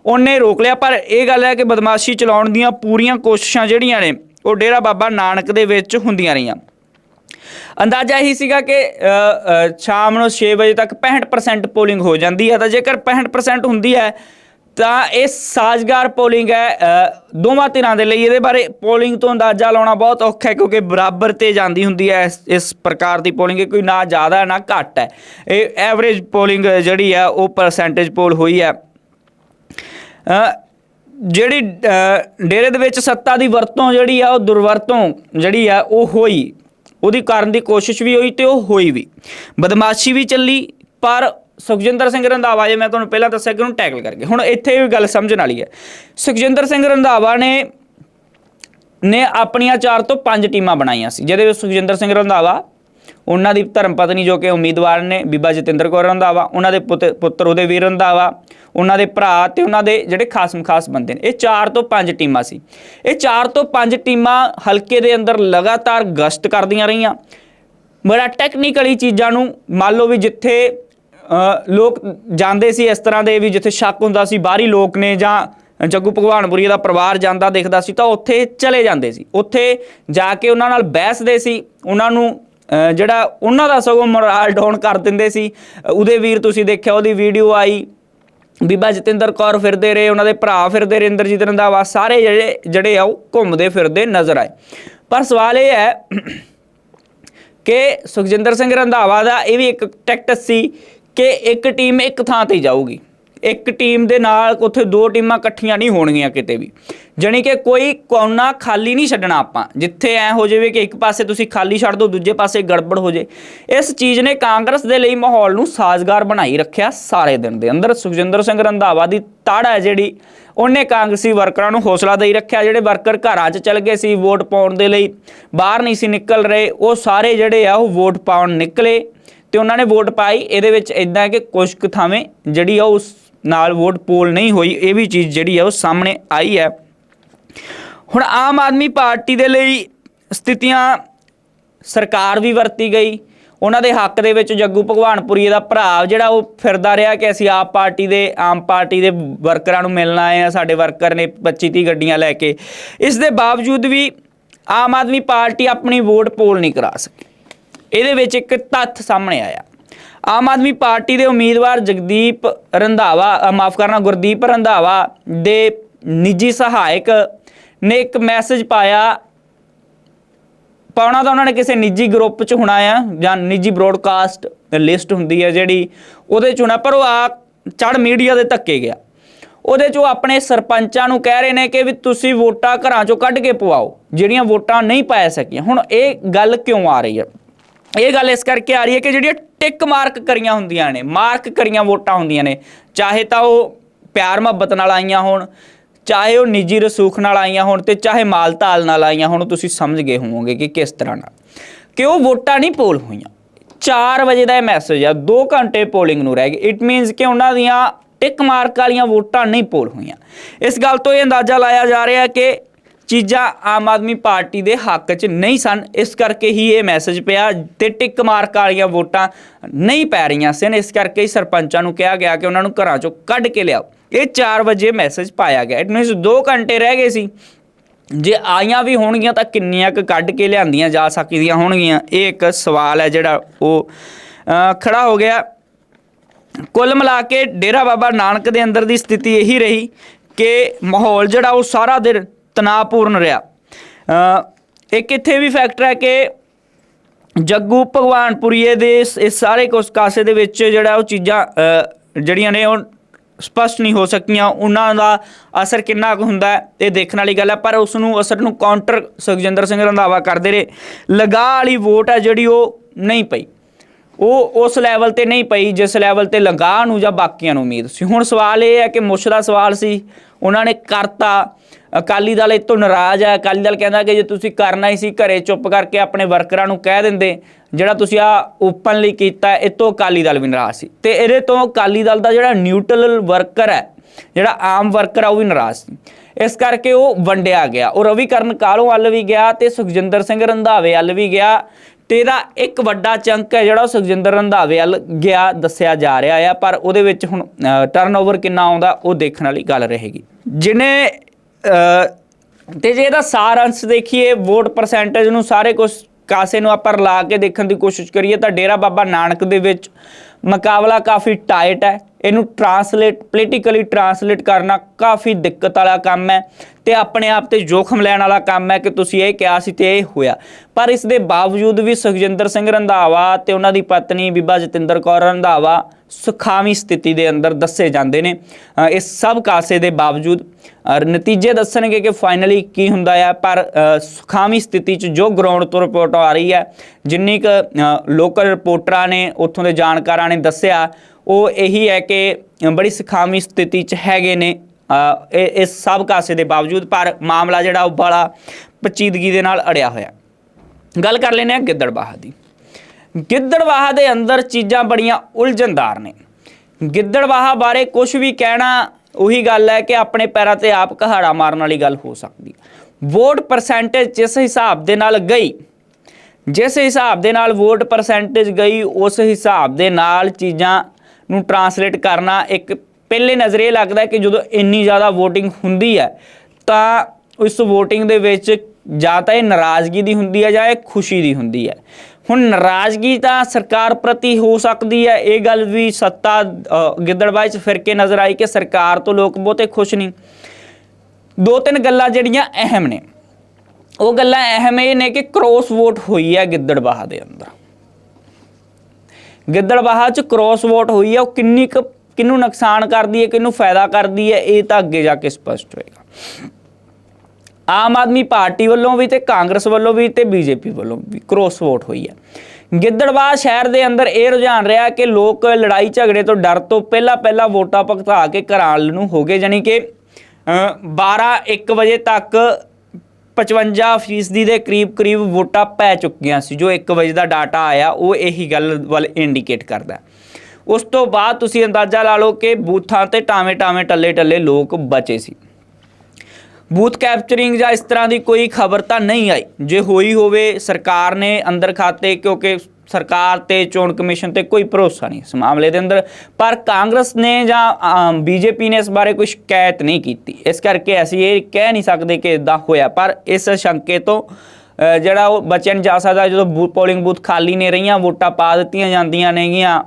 ਉਹਨੇ ਰੋਕ ਲਿਆ। ਪਰ ਇਹ ਗੱਲ ਹੈ ਕਿ ਬਦਮਾਸ਼ੀ ਚਲਾਉਣ ਦੀਆਂ ਪੂਰੀਆਂ ਕੋਸ਼ਿਸ਼ਾਂ ਜਿਹੜੀਆਂ ਨੇ, ਉਹ ਡੇਰਾ ਬਾਬਾ ਨਾਨਕ ਦੇ ਵਿੱਚ ਹੁੰਦੀਆਂ ਰਹੀਆਂ। ਅੰਦਾਜ਼ਾ ਇਹੀ ਸੀਗਾ ਕਿ ਸ਼ਾਮ ਨੂੰ 6 ਵਜੇ ਤੱਕ 65% ਪੋਲਿੰਗ ਹੋ ਜਾਂਦੀ ਹੈ। ਤਾਂ ਜੇਕਰ 65% ਹੁੰਦੀ ਹੈ ਤਾਂ ਇਹ ਸਾਜ਼ਗਾਰ ਪੋਲਿੰਗ ਹੈ ਦੋਵਾਂ ਧਿਰਾਂ ਦੇ ਲਈ। ਇਹਦੇ ਬਾਰੇ ਪੋਲਿੰਗ ਤੋਂ ਅੰਦਾਜ਼ਾ ਲਾਉਣਾ ਬਹੁਤ ਔਖਾ ਹੈ, ਕਿਉਂਕਿ ਬਰਾਬਰ ਤੇ ਜਾਂਦੀ ਹੁੰਦੀ ਹੈ ਇਸ- ਪ੍ਰਕਾਰ ਦੀ ਪੋਲਿੰਗ ਕੋਈ ਨਾ ਜ਼ਿਆਦਾ ਨਾ ਘੱਟ ਹੈ। ਇਹ ਐਵਰੇਜ ਪੋਲਿੰਗ ਜਿਹੜੀ ਹੈ, ਉਹ ਪਰਸੈਂਟੇਜ ਪੋਲ ਹੋਈ ਹੈ। ਜਿਹੜੀ ਡੇਰੇ ਦੇ ਵਿੱਚ ਸੱਤਾ ਦੀ ਵਰਤੋਂ ਜਿਹੜੀ ਆ, ਉਹ ਦੁਰਵਰਤੋਂ ਜਿਹੜੀ ਆ, ਉਹ ਹੋਈ। ਉਹਦੀ ਕਰਨ ਦੀ ਕੋਸ਼ਿਸ਼ ਵੀ ਹੋਈ ਤੇ ਉਹ ਹੋਈ ਵੀ। ਬਦਮਾਸ਼ੀ ਵੀ ਚੱਲੀ, ਪਰ ਸੁਖਜਿੰਦਰ ਸਿੰਘ ਰੰਧਾਵਾ ਜੇ ਮੈਂ ਤੁਹਾਨੂੰ ਪਹਿਲਾਂ ਦੱਸਿਆ ਕਿ ਉਹਨੂੰ ਟੈਕਲ ਕਰਕੇ। ਹੁਣ ਇੱਥੇ ਵੀ ਗੱਲ ਸਮਝਣ ਵਾਲੀ ਹੈ। ਸੁਖਜਿੰਦਰ ਸਿੰਘ ਰੰਧਾਵਾ ਨੇ ਨੇ ਆਪਣੀਆਂ ਚਾਰ ਤੋਂ ਪੰਜ ਟੀਮਾਂ ਬਣਾਈਆਂ ਸੀ। ਜਿਹਦੇ ਵਿੱਚ ਸੁਖਜਿੰਦਰ ਸਿੰਘ ਰੰਧਾਵਾ, ਉਹਨਾਂ ਦੀ ਧਰਮ ਪਤਨੀ ਜੋ ਕਿ ਉਮੀਦਵਾਰ ਨੇ, ਬੀਬਾ ਜਤਿੰਦਰ ਕੌਰ ਰੰਧਾਵਾ, ਉਹਨਾਂ ਦੇ ਪੁੱਤ- ਪੁੱਤਰ ਉਹਦੇ ਵੀਰ ਰੰਧਾਵਾ, ਉਹਨਾਂ ਦੇ ਭਰਾ ਤੇ ਉਹਨਾਂ ਦੇ ਜਿਹੜੇ ਖਾਸਮ ਖਾਸ ਬੰਦੇ ਨੇ। ਇਹ 4 ਤੋਂ 5 ਟੀਮਾਂ ਸੀ। ਇਹ 4 ਤੋਂ 5 ਟੀਮਾਂ ਹਲਕੇ ਦੇ ਅੰਦਰ ਲਗਾਤਾਰ ਗਸ਼ਤ ਕਰਦੀਆਂ ਰਹੀਆਂ। ਬੜਾ ਟੈਕਨੀਕਲੀ ਚੀਜ਼ਾਂ ਨੂੰ ਮੰਨ ਲਓ ਵੀ ਜਿੱਥੇ ਲੋਕ ਜਾਂਦੇ ਸੀ ਇਸ ਤਰ੍ਹਾਂ ਦੇ ਵੀ ਜਿੱਥੇ ਸ਼ੱਕ ਹੁੰਦਾ ਸੀ, ਬਾਹਰੀ ਲੋਕ ਨੇ ਜਾਂ ਜੱਗੂ ਭਗਵਾਨਪੁਰੀ ਦਾ ਪਰਿਵਾਰ ਜਾਂਦਾ ਦੇਖਦਾ ਸੀ, ਤਾਂ ਉੱਥੇ ਚਲੇ ਜਾਂਦੇ ਸੀ। ਉੱਥੇ ਜਾ ਕੇ ਉਹਨਾਂ ਨਾਲ ਬਹਿਸਦੇ ਸੀ, ਉਹਨਾਂ ਨੂੰ ਜਿਹੜਾ ਉਹਨਾਂ ਦਾ ਸਗੋਂ ਮੋਰਲ ਡਾਊਨ ਕਰ ਦਿੰਦੇ ਸੀ। ਉਹਦੇ ਵੀਰ ਤੁਸੀਂ ਦੇਖਿਆ, ਉਹਦੀ ਵੀਡੀਓ ਆਈ, ਬੀਬਾ ਜਤਿੰਦਰ ਕੌਰ ਫਿਰਦੇ ਰਹੇ, ਉਹਨਾਂ ਦੇ ਭਰਾ ਫਿਰਦੇ ਰਹੇ, ਇੰਦਰਜੀਤ ਰੰਧਾਵਾ, ਸਾਰੇ ਜਿਹੜੇ ਜਿਹੜੇ ਆ, ਉਹ ਘੁੰਮਦੇ ਫਿਰਦੇ ਨਜ਼ਰ ਆਏ। ਪਰ ਸਵਾਲ ਇਹ ਹੈ ਕਿ ਸੁਖਜਿੰਦਰ ਸਿੰਘ ਰੰਧਾਵਾ ਦਾ ਇਹ ਵੀ ਇੱਕ ਟੈਕਟ ਸੀ ਕਿ ਇੱਕ ਟੀਮ ਇੱਕ ਥਾਂ ਤੇ ਜਾਊਗੀ। ਇੱਕ ਟੀਮ ਦੇ ਨਾਲ ਉੱਥੇ ਦੋ ਟੀਮਾਂ ਇਕੱਠੀਆਂ ਨਹੀਂ ਹੋਣਗੀਆਂ ਕਿਤੇ ਵੀ। ਜਾਣੀ ਕਿ ਕੋਈ ਕੋਨਾ ਖਾਲੀ ਨਹੀਂ ਛੱਡਣਾ ਆਪਾਂ। ਜਿੱਥੇ ਐ ਹੋ ਜਾਵੇ ਕਿ ਇੱਕ ਪਾਸੇ ਤੁਸੀਂ ਖਾਲੀ ਛੱਡ ਦਿਓ ਦੂਜੇ ਪਾਸੇ ਗੜਬੜ ਹੋ ਜੇ। ਇਸ ਚੀਜ਼ ਨੇ ਕਾਂਗਰਸ ਦੇ ਲਈ ਮਾਹੌਲ ਨੂੰ ਸਾਜ਼ਗਾਰ ਬਣਾਈ ਰੱਖਿਆ ਸਾਰੇ ਦਿਨ ਦੇ ਅੰਦਰ। ਸੁਖਜਿੰਦਰ ਸਿੰਘ ਰੰਧਾਵਾ ਦੀ ਤੜ ਹੈ ਜਿਹੜੀ, ਉਹਨੇ ਕਾਂਗਰਸੀ ਵਰਕਰਾਂ ਨੂੰ ਹੌਸਲਾ ਦੇਈ ਰੱਖਿਆ। ਜਿਹੜੇ ਵਰਕਰ ਘਰਾਂ 'ਚ ਚਲ ਗਏ ਸੀ, ਵੋਟ ਪਾਉਣ ਦੇ ਲਈ ਬਾਹਰ ਨਹੀਂ ਸੀ ਨਿਕਲ ਰਹੇ, ਉਹ ਸਾਰੇ ਜਿਹੜੇ ਆ ਉਹ ਵੋਟ ਪਾਉਣ ਨਿਕਲੇ। ਤੇ ਉਹਨਾਂ ਨੇ ਵੋਟ ਪਾਈ। ਇਹਦੇ ਵਿੱਚ ਇਦਾਂ ਕਿ ਕੁਝ ਕੁ ਥਾਵੇਂ ਜਿਹੜੀ ਆ ਉਸ ਨਾਲ ਵੋਟ ਪੋਲ ਨਹੀਂ ਹੋਈ, ਇਹ ਵੀ ਚੀਜ਼ ਜਿਹੜੀ ਆ ਉਹ ਸਾਹਮਣੇ ਆਈ ਹੈ। ਹੁਣ ਆਮ ਆਦਮੀ ਪਾਰਟੀ ਦੇ ਲਈ ਸਥਿਤੀਆਂ ਸਰਕਾਰ ਵੀ ਵਰਤੀ ਗਈ। ਉਹਨਾਂ ਦੇ ਹੱਕ ਦੇ ਵਿੱਚ ਜੱਗੂ ਭਗਵਾਨਪੁਰੀ ਦਾ ਭਰਾ ਜਿਹੜਾ ਉਹ ਫਿਰਦਾ ਰਿਹਾ ਕਿ ਅਸੀਂ ਆਪ ਪਾਰਟੀ ਦੇ, ਆਮ ਪਾਰਟੀ ਦੇ ਵਰਕਰਾਂ ਨੂੰ ਮਿਲਣ ਆਏ ਆ ਸਾਡੇ ਵਰਕਰ ਨੇ 25 30 ਗੱਡੀਆਂ ਲੈ ਕੇ। ਇਸ ਦੇ ਬਾਵਜੂਦ ਵੀ ਆਮ ਆਦਮੀ ਪਾਰਟੀ ਆਪਣੀ ਵੋਟ ਪੋਲ ਨਹੀਂ ਕਰਾ ਸਕੀ। ਇਹਦੇ ਵਿੱਚ ਇੱਕ ਤੱਥ ਸਾਹਮਣੇ ਆਇਆ। ਆਮ ਆਦਮੀ ਪਾਰਟੀ ਦੇ ਉਮੀਦਵਾਰ ਜਗਦੀਪ ਰੰਧਾਵਾ ਮਾਫ ਕਰਨਾ, ਗੁਰਦੀਪ ਰੰਧਾਵਾ ਦੇ ਨਿੱਜੀ ਸਹਾਇਕ ਨੇ ਇੱਕ ਮੈਸੇਜ ਪਾਇਆ। ਪਾਉਣਾ ਤਾਂ ਉਹਨਾਂ ਨੇ ਕਿਸੇ ਨਿੱਜੀ ਗਰੁੱਪ 'ਚ ਹੋਣਾ ਆ, ਜਾਂ ਨਿੱਜੀ ਬ੍ਰੋਡਕਾਸਟ ਲਿਸਟ ਹੁੰਦੀ ਹੈ ਜਿਹੜੀ ਉਹਦੇ 'ਚ ਹੋਣਾ, ਪਰ ਉਹ ਆ ਚੜ ਮੀਡੀਆ ਦੇ ਧੱਕੇ ਗਿਆ। ਉਹਦੇ 'ਚ ਉਹ ਆਪਣੇ ਸਰਪੰਚਾਂ ਨੂੰ ਕਹਿ ਰਹੇ ਨੇ ਕਿ ਵੀ ਤੁਸੀਂ ਵੋਟਾਂ ਘਰਾਂ 'ਚੋਂ ਕੱਢ ਕੇ ਪਵਾਓ, ਜਿਹੜੀਆਂ ਵੋਟਾਂ ਨਹੀਂ ਪਾਇਆ ਸਕੀਆਂ। ਹੁਣ ਇਹ ਗੱਲ ਕਿਉਂ ਆ ਰਹੀ ਹੈ ਇਹ ਗੱਲ ਇਸ ਕਰਕੇ ਆ ਰਹੀ ਹੈ ਕਿ ਜਿਹੜੀਆਂ ਟਿਕ ਮਾਰਕ ਕਰੀਆਂ ਹੁੰਦੀਆਂ ਨੇ ਮਾਰਕ ਕਰੀਆਂ ਵੋਟਾਂ ਹੁੰਦੀਆਂ ਨੇ, ਚਾਹੇ ਤਾਂ ਉਹ ਪਿਆਰ ਮੁਹੱਬਤ ਨਾਲ ਆਈਆਂ ਹੋਣ, ਚਾਹੇ ਉਹ ਨਿੱਜੀ ਰਸੂਖ ਨਾਲ ਆਈਆਂ ਹੋਣ ਤੇ ਚਾਹੇ ਮਾਲ ਤਾਲ ਨਾਲ ਆਈਆਂ ਹੋਣ, ਤੁਸੀਂ ਸਮਝ ਗਏ ਹੋਵੋਗੇ ਕਿ ਕਿਸ ਤਰ੍ਹਾਂ ਨਾਲ। ਕਿ ਉਹ ਵੋਟਾਂ ਨਹੀਂ ਪੋਲ ਹੋਈਆਂ। 4 ਵਜੇ ਦਾ ਇਹ ਮੈਸੇਜ ਆ 2 ਘੰਟੇ ਪੋਲਿੰਗ ਨੂੰ ਰਹਿ ਗਏ। ਇਟ ਮੀਨਸ ਕਿ ਉਹਨਾਂ ਦੀਆਂ ਟਿਕ ਮਾਰਕ ਵਾਲੀਆਂ ਵੋਟਾਂ ਨਹੀਂ ਪੋਲ ਹੋਈਆਂ। ਇਸ ਗੱਲ ਤੋਂ ਇਹ ਅੰਦਾਜ਼ਾ ਲਾਇਆ ਜਾ ਰਿਹਾ ਕਿ ਚੀਜ਼ਾਂ ਆਮ ਆਦਮੀ ਪਾਰਟੀ ਦੇ ਹੱਕ 'ਚ ਨਹੀਂ ਸਨ। ਇਸ ਕਰਕੇ ਹੀ ਇਹ ਮੈਸੇਜ ਪਿਆ ਤੇ ਟਿਕ ਮਾਰਕ ਵਾਲੀਆਂ ਵੋਟਾਂ ਨਹੀਂ ਪੈ ਰਹੀਆਂ ਸਨ। ਇਸ ਕਰਕੇ ਹੀ ਸਰਪੰਚਾਂ ਨੂੰ ਕਿਹਾ ਗਿਆ ਕਿ ਉਹਨਾਂ ਨੂੰ ਘਰਾਂ 'ਚੋਂ ਕੱਢ ਕੇ ਲਿਆਓ। ਇਹ 4 ਵਜੇ ਮੈਸੇਜ ਪਾਇਆ ਗਿਆ। ਇਟ ਮੀਨਸ 2 ਘੰਟੇ ਰਹਿ ਗਏ ਸੀ। ਜੇ ਆਈਆਂ ਵੀ ਹੋਣਗੀਆਂ ਤਾਂ ਕਿੰਨੀਆਂ ਕੁ ਕੱਢ ਕੇ ਲਿਆਂਦੀਆਂ ਜਾ ਸਕਦੀਆਂ ਹੋਣਗੀਆਂ? ਇਹ ਇੱਕ ਸਵਾਲ ਹੈ ਜਿਹੜਾ ਉਹ ਅ, ਖੜਾ ਹੋ ਗਿਆ। ਕੁੱਲ ਮਿਲਾ ਕੇ ਡੇਰਾ ਬਾਬਾ ਨਾਨਕ ਦੇ ਅੰਦਰ ਦੀ ਸਥਿਤੀ ਇਹੀ ਰਹੀ ਕਿ ਮਾਹੌਲ ਜਿਹੜਾ ਉਹ ਸਾਰਾ ਦਿਨ ਤਣਾਅਪੂਰਨ ਰਿਹਾ। ਇੱਕ ਇੱਥੇ ਵੀ ਫੈਕਟਰ ਹੈ ਕਿ ਜੱਗੂ ਭਗਵਾਨਪੁਰੀਏ ਦੇ ਇਸ ਸਾਰੇ ਕੁਸ ਕਾਸੇ ਦੇ ਵਿੱਚ ਜਿਹੜਾ ਉਹ ਚੀਜ਼ਾਂ ਜਿਹੜੀਆਂ ਨੇ ਉਹ ਸਪਸ਼ਟ ਨਹੀਂ ਹੋ ਸਕੀਆਂ। ਉਹਨਾਂ ਦਾ ਅਸਰ ਕਿੰਨਾ ਕੁ ਹੁੰਦਾ ਇਹ ਦੇਖਣ ਵਾਲੀ ਗੱਲ ਹੈ। ਪਰ ਉਸ ਨੂੰ ਅਸਰ ਨੂੰ ਕਾਊਂਟਰ ਸੁਖਜਿੰਦਰ ਸਿੰਘ ਰੰਧਾਵਾ ਕਰਦੇ ਰਹੇ। ਲਗਾ ਵਾਲੀ ਵੋਟ ਹੈ ਜਿਹੜੀ ਉਹ ਨਹੀਂ ਪਈ। ਉਹ ਉਸ ਲੈਵਲ ਤੇ ਨਹੀਂ ਪਈ, ਜਿਸ ਲੈਵਲ ਤੇ ਲੰਗਾਹ ਨੂੰ ਜਾਂ ਬਾਕੀਆਂ ਨੂੰ ਉਮੀਦ ਸੀ। ਹੁਣ ਸਵਾਲ ਇਹ ਹੈ ਕਿ ਮੁੱਛ ਦਾ ਸਵਾਲ ਸੀ, ਉਹਨਾਂ ਨੇ ਕਰਤਾ। ਅਕਾਲੀ ਦਲ ਇਹ ਤੋਂ ਨਾਰਾਜ਼ ਹੈ ਅਕਾਲੀ ਦਲ ਕਹਿੰਦਾ ਕਿ ਜੇ ਤੁਸੀਂ ਕਰਨਾ ਹੀ ਸੀ, ਘਰੇ ਚੁੱਪ ਕਰਕੇ ਆਪਣੇ ਵਰਕਰਾਂ ਨੂੰ ਕਹਿ ਦਿੰਦੇ, ਜਿਹੜਾ ਤੁਸੀਂ ਆ ਓਪਨਲੀ ਕੀਤਾ ਇਹ ਤੋਂ ਅਕਾਲੀ ਦਲ ਵੀ ਨਾਰਾਜ਼ ਸੀ। ਤੇ ਇਹਦੇ ਤੋਂ ਅਕਾਲੀ ਦਲ ਦਾ ਜਿਹੜਾ ਨਿਊਟਰਲ ਵਰਕਰ ਹੈ, ਜਿਹੜਾ ਆਮ ਵਰਕਰ ਆ, ਉਹ ਵੀ ਨਾਰਾਜ਼ ਸੀ। ਇਸ ਕਰਕੇ ਉਹ ਵੰਡਿਆ ਗਿਆ। ਉਹ ਰਵੀ ਕਰਨ ਕਾਲੋਂ ਵੱਲ ਵੀ ਗਿਆ ਤੇ ਸੁਖਜਿੰਦਰ ਸਿੰਘ ਰੰਧਾਵੇ ਵੱਲ ਵੀ ਗਿਆ। ਤੇ ਇਹਦਾ ਇੱਕ ਵੱਡਾ ਚੰਕ ਹੈ ਜਿਹੜਾ ਉਹ ਸੁਖਜਿੰਦਰ ਰੰਧਾਵੇ ਵੱਲ ਗਿਆ, ਦੱਸਿਆ ਜਾ ਰਿਹਾ ਆ। ਪਰ ਉਹਦੇ ਵਿੱਚ ਹੁਣ ਟਰਨਓਵਰ ਕਿੰਨਾ ਆਉਂਦਾ, ਉਹ ਦੇਖਣ ਵਾਲੀ ਗੱਲ ਰਹੇਗੀ। ਜਿਹਨੇ ਤੇ ਜੇ ਇਹਦਾ ਸਾਰ ਅੰਸ਼ ਦੇਖੀਏ ਵੋਟ ਪਰਸੈਂਟੇਜ ਨੂੰ ਸਾਰੇ ਕੁਝ ਕਾਸੇ ਨੂੰ ਆਪਾਂ ਰਲਾ ਕੇ ਦੇਖਣ ਦੀ ਕੋਸ਼ਿਸ਼ ਕਰੀਏ, ਤਾਂ ਡੇਰਾ ਬਾਬਾ ਨਾਨਕ ਦੇ ਵਿੱਚ ਮੁਕਾਬਲਾ ਕਾਫੀ ਟਾਈਟ ਹੈ। ਇਹਨੂੰ ਟਰਾਂਸਲੇਟ ਪੋਲੀਟੀਕਲੀ ਟਰਾਂਸਲੇਟ ਕਰਨਾ ਕਾਫੀ ਦਿੱਕਤ ਵਾਲਾ ਕੰਮ ਹੈ ਤੇ ਆਪਣੇ ਆਪ ਤੇ ਜੋਖਮ ਲੈਣ ਵਾਲਾ ਕੰਮ ਹੈ ਕਿ ਤੁਸੀਂ ਇਹ ਕਿਹਾ ਸੀ ਤੇ ਇਹ ਹੋਇਆ। ਪਰ ਇਸ ਦੇ ਬਾਵਜੂਦ ਵੀ ਸੁਖਜਿੰਦਰ ਸਿੰਘ ਰੰਧਾਵਾ ਤੇ ਉਹਨਾਂ ਦੀ ਪਤਨੀ ਬੀਬਾ ਜਤਿੰਦਰ ਕੌਰ ਰੰਧਾਵਾ ਸੁਖਾਵੀਂ ਸਥਿਤੀ ਦੇ ਅੰਦਰ ਦੱਸੇ ਜਾਂਦੇ ਨੇ। ਇਸ ਸਭ ਕਾਸੇ ਦੇ ਬਾਵਜੂਦ ਨਤੀਜੇ ਦੱਸਣਗੇ ਕਿ ਫਾਈਨਲੀ ਕੀ ਹੁੰਦਾ ਹੈ ਪਰ ਅ, ਸਥਿਤੀ 'ਚ ਜੋ ਗਰਾਊਂਡ ਤੋਂ ਰਿਪੋਰਟ ਆ ਰਹੀ ਹੈ ਜਿੰਨੀ ਕੁ ਲੋਕਲ ਰਿਪੋਰਟਰਾਂ ਨੇ ਉੱਥੋਂ ਦੇ ਜਾਣਕਾਰਾਂ ਨੇ ਦੱਸਿਆ ਉਹ ਇਹੀ ਹੈ ਕਿ ਬੜੀ ਸੁਖਾਵੀ ਸਥਿਤੀ 'ਚ ਹੈਗੇ ਨੇ ਇਹ ਇਸ ਸਭ ਕਾਸੇ ਦੇ ਬਾਵਜੂਦ ਪਰ ਮਾਮਲਾ ਜਿਹੜਾ ਉਹ ਬੜਾ ਪਚੀਦਗੀ ਦੇ ਨਾਲ ਅੜਿਆ ਹੋਇਆ। ਗੱਲ ਕਰ ਲੈਨੇ ਆ ਗਿੱਦੜਬਾਹਾ ਦੀ। ਗਿੱਦੜਬਾਹਾ ਦੇ ਅੰਦਰ ਚੀਜ਼ਾਂ ਬੜੀਆਂ ਉਲਝਣਦਾਰ ਨੇ। ਗਿੱਦੜਬਾਹਾ ਬਾਰੇ ਕੁਝ ਵੀ ਕਹਿਣਾ ਉਹੀ ਗੱਲ ਹੈ ਕਿ ਆਪਣੇ ਪੈਰਾਂ ਤੇ ਆਪ ਕਹਾੜਾ ਮਾਰਨ ਵਾਲੀ ਗੱਲ ਹੋ ਸਕਦੀ ਵੋਟ ਪਰਸੈਂਟੇਜ ਜਿਸ ਹਿਸਾਬ ਦੇ ਨਾਲ ਗਈ, ਜਿਸ ਹਿਸਾਬ ਦੇ ਨਾਲ ਵੋਟ ਪਰਸੈਂਟੇਜ ਗਈ, ਉਸ ਹਿਸਾਬ ਦੇ ਨਾਲ ਚੀਜ਼ਾਂ ਨੂੰ ਟਰਾਂਸਲੇਟ ਕਰਨਾ ਇੱਕ ਪਹਿਲੇ ਨਜ਼ਰੇ ਲੱਗਦਾ ਕਿ ਜਦੋਂ ਇੰਨੀ ਜ਼ਿਆਦਾ VOTING ਹੁੰਦੀ ਹੈ, ਤਾਂ ਉਸ VOTING ਦੇ ਵਿੱਚ ਜਾਂ ਤਾਂ ਇਹ ਨਾਰਾਜ਼ਗੀ ਦੀ ਹੁੰਦੀ ਹੈ ਜਾਂ ਇਹ ਖੁਸ਼ੀ ਦੀ ਹੁੰਦੀ ਹੈ। ਹੁਣ ਨਾਰਾਜ਼ਗੀ ਤਾਂ ਸਰਕਾਰ ਪ੍ਰਤੀ ਹੋ ਸਕਦੀ ਹੈ ਇਹ ਗੱਲ ਵੀ ਸੱਤਾ ਅ, ਗਿੱਦੜਬਾਈ ਚ ਫਿਰ ਕੇ ਨਜ਼ਰ ਆਈ ਕਿ ਸਰਕਾਰ ਤੋਂ ਲੋਕ ਬਹੁਤੇ ਖੁਸ਼ ਨਹੀਂ। ਦੋ ਤਿੰਨ ਗੱਲਾਂ ਜਿਹੜੀਆਂ ਅਹਿਮ ਨੇ। ਉਹ ਗੱਲਾਂ ਅਹਿਮ ਇਹ ਨੇ ਕਿ ਕ੍ਰੋਸ ਵੋਟ ਹੋਈ ਹੈ ਗਿੱਦੜਬਾਹਾ ਦੇ ਅੰਦਰ। ਗਿੱਦੜਬਾਹਾ ਚ ਕ੍ਰੋਸ ਵੋਟ ਹੋਈ ਹੈ ਉਹ ਕਿੰਨੀ ਕੁ ਕਿਹਨੂੰ ਨੁਕਸਾਨ ਕਰਦੀ ਹੈ ਕਿਹਨੂੰ ਫਾਇਦਾ ਕਰਦੀ ਹੈ ਇਹ ਤਾਂ ਅੱਗੇ ਜਾ ਕੇ ਸਪਸ਼ਟ ਹੋਏਗਾ। ਆਮ ਆਦਮੀ ਪਾਰਟੀ ਵੱਲੋਂ ਵੀ ਤੇ ਕਾਂਗਰਸ ਵੱਲੋਂ ਵੀ ਤੇ ਬੀਜੇਪੀ ਵੱਲੋਂ ਵੀ ਕ੍ਰੋਸ ਵੋਟ ਹੋਈ ਹੈ। ਗਿੱਦੜਵਾ ਸ਼ਹਿਰ ਦੇ ਅੰਦਰ ਇਹ ਰੁਝਾਨ ਰਿਹਾ ਕਿ ਲੋਕ ਲੜਾਈ ਝਗੜੇ ਤੋਂ ਡਰ ਤੋਂ ਪਹਿਲਾਂ ਪਹਿਲਾਂ ਵੋਟਾਂ ਭੁਗਤਾ ਕੇ ਘਰਾਂ ਨੂੰ ਹੋ ਗਏ ਜਾਨੀ ਕਿ 12 1 ਵਜੇ ਤੱਕ 55 ਫੀਸਦੀ ਦੇ ਕਰੀਬ ਕਰੀਬ ਵੋਟਾਂ ਪੈ ਚੁੱਕੀਆਂ ਸੀ, ਜੋ 1 ਵਜੇ ਦਾ ਡਾਟਾ ਆਇਆ, ਉਹ ਇਹੀ ਗੱਲ ਵੱਲ ਇੰਡੀਕੇਟ ਕਰਦਾ ਉਸ ਤੋਂ ਬਾਅਦ ਤੁਸੀਂ ਅੰਦਾਜ਼ਾ ਲਾ ਲਓ ਕਿ ਬੂਥਾਂ ਤੇ ਟਾਵੇਂ ਟਾਵੇਂ ਟੱਲੇ ਟੱਲੇ ਲੋਕ ਬਚੇ ਸੀ। ਬੂਥ ਕੈਪਚਰਿੰਗ ਜਾਂ ਇਸ ਤਰ੍ਹਾਂ ਦੀ ਕੋਈ ਖਬਰ ਤਾਂ ਨਹੀਂ ਆਈ। ਜੇ ਹੋਈ ਹੋਵੇ, ਸਰਕਾਰ ਨੇ ਅੰਦਰ ਖਾਤੇ, ਕਿਉਂਕਿ ਸਰਕਾਰ ਤੇ ਚੋਣ ਕਮਿਸ਼ਨ ਤੇ ਕੋਈ ਭਰੋਸਾ ਨਹੀਂ ਇਸ ਮਾਮਲੇ ਦੇ ਅੰਦਰ। ਪਰ ਕਾਂਗਰਸ ਨੇ ਜਾਂ ਬੀਜੇਪੀ ਨੇ ਇਸ ਬਾਰੇ ਕੋਈ ਸ਼ਿਕਾਇਤ ਨਹੀਂ ਕੀਤੀ। ਇਸ ਕਰਕੇ ਅਸੀਂ ਇਹ ਕਹਿ ਨਹੀਂ ਸਕਦੇ ਕਿ ਇਦਾਂ ਹੋਇਆ। ਪਰ ਇਸ ਸ਼ੰਕੇ ਤੋਂ ਜਿਹੜਾ ਉਹ ਬਚਿਆ ਜਾ ਸਕਦਾ, ਜਦੋਂ ਬੂ- ਪੋਲਿੰਗ ਬੂਥ ਖਾਲੀ ਨੇ ਰਹੀਆਂ, ਵੋਟਾਂ ਪਾ ਦਿੱਤੀਆਂ ਜਾਂਦੀਆਂ ਨੇਗੀਆਂ।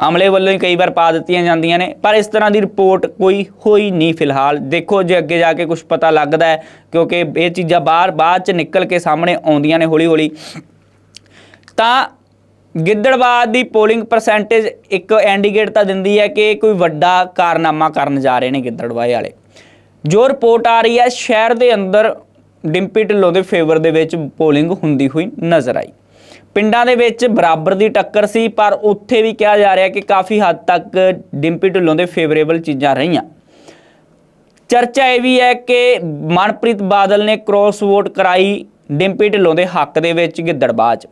ਅਮਲੇ ਵੱਲੋਂ ਹੀ ਕਈ ਵਾਰ ਪਾ ਦਿੱਤੀਆਂ ਜਾਂਦੀਆਂ ਨੇ, ਪਰ ਇਸ ਤਰ੍ਹਾਂ ਦੀ ਰਿਪੋਰਟ ਕੋਈ ਹੋਈ ਨਹੀਂ ਫਿਲਹਾਲ। ਦੇਖੋ ਜੇ ਅੱਗੇ ਜਾ ਕੇ ਕੁਝ ਪਤਾ ਲੱਗਦਾ ਹੈ, ਕਿਉਂਕਿ ਇਹ ਚੀਜ਼ਾਂ ਬਾਹਰ, ਬਾਅਦ ਚ ਨਿਕਲ ਕੇ ਸਾਹਮਣੇ ਆਉਂਦੀਆਂ ਨੇ ਹੌਲੀ ਹੌਲੀ ਤਾਂ ਗਿੱਦੜਬਾਦ ਦੀ ਪੋਲਿੰਗ ਪਰਸੈਂਟੇਜ ਇੱਕ ਇੰਡੀਕੇਟ ਤਾਂ ਦਿੰਦੀ ਹੈ ਕਿ ਕੋਈ ਵੱਡਾ ਕਾਰਨਾਮਾ ਕਰਨ ਜਾ ਰਹੇ ਨੇ ਗਿੱਦੜਬਾਏ ਵਾਲੇ। ਜੋ ਰਿਪੋਰਟ ਆ ਰਹੀ ਹੈ, ਸ਼ਹਿਰ ਦੇ ਅੰਦਰ ਡਿੰਪੀ ਢਿੱਲੋਂ ਦੇ ਫੇਵਰ ਦੇ ਵਿੱਚ ਪੋਲਿੰਗ ਹੁੰਦੀ ਹੋਈ ਨਜ਼ਰ ਆਈ। ਪਿੰਡਾਂ ਦੇ ਵਿੱਚ ਬਰਾਬਰ ਦੀ ਟੱਕਰ ਸੀ, ਪਰ ਉੱਥੇ ਵੀ ਕਿਹਾ ਜਾ ਰਿਹਾ ਕਿ ਕਾਫੀ ਹੱਦ ਤੱਕ ਡਿੰਪੀ ਢਿੱਲੋਂ ਦੇ ਫੇਵਰੇਬਲ ਚੀਜ਼ਾਂ ਰਹੀਆਂ। ਚਰਚਾ ਇਹ ਵੀ ਹੈ ਕਿ ਮਨਪ੍ਰੀਤ ਬਾਦਲ ਨੇ ਕ੍ਰੋਸ ਵੋਟ ਕਰਾਈ ਡਿੰਪੀ ਢਿੱਲੋਂ ਦੇ ਹੱਕ ਦੇ ਵਿੱਚ ਗਿੱਦੜਬਾਹ 'ਚ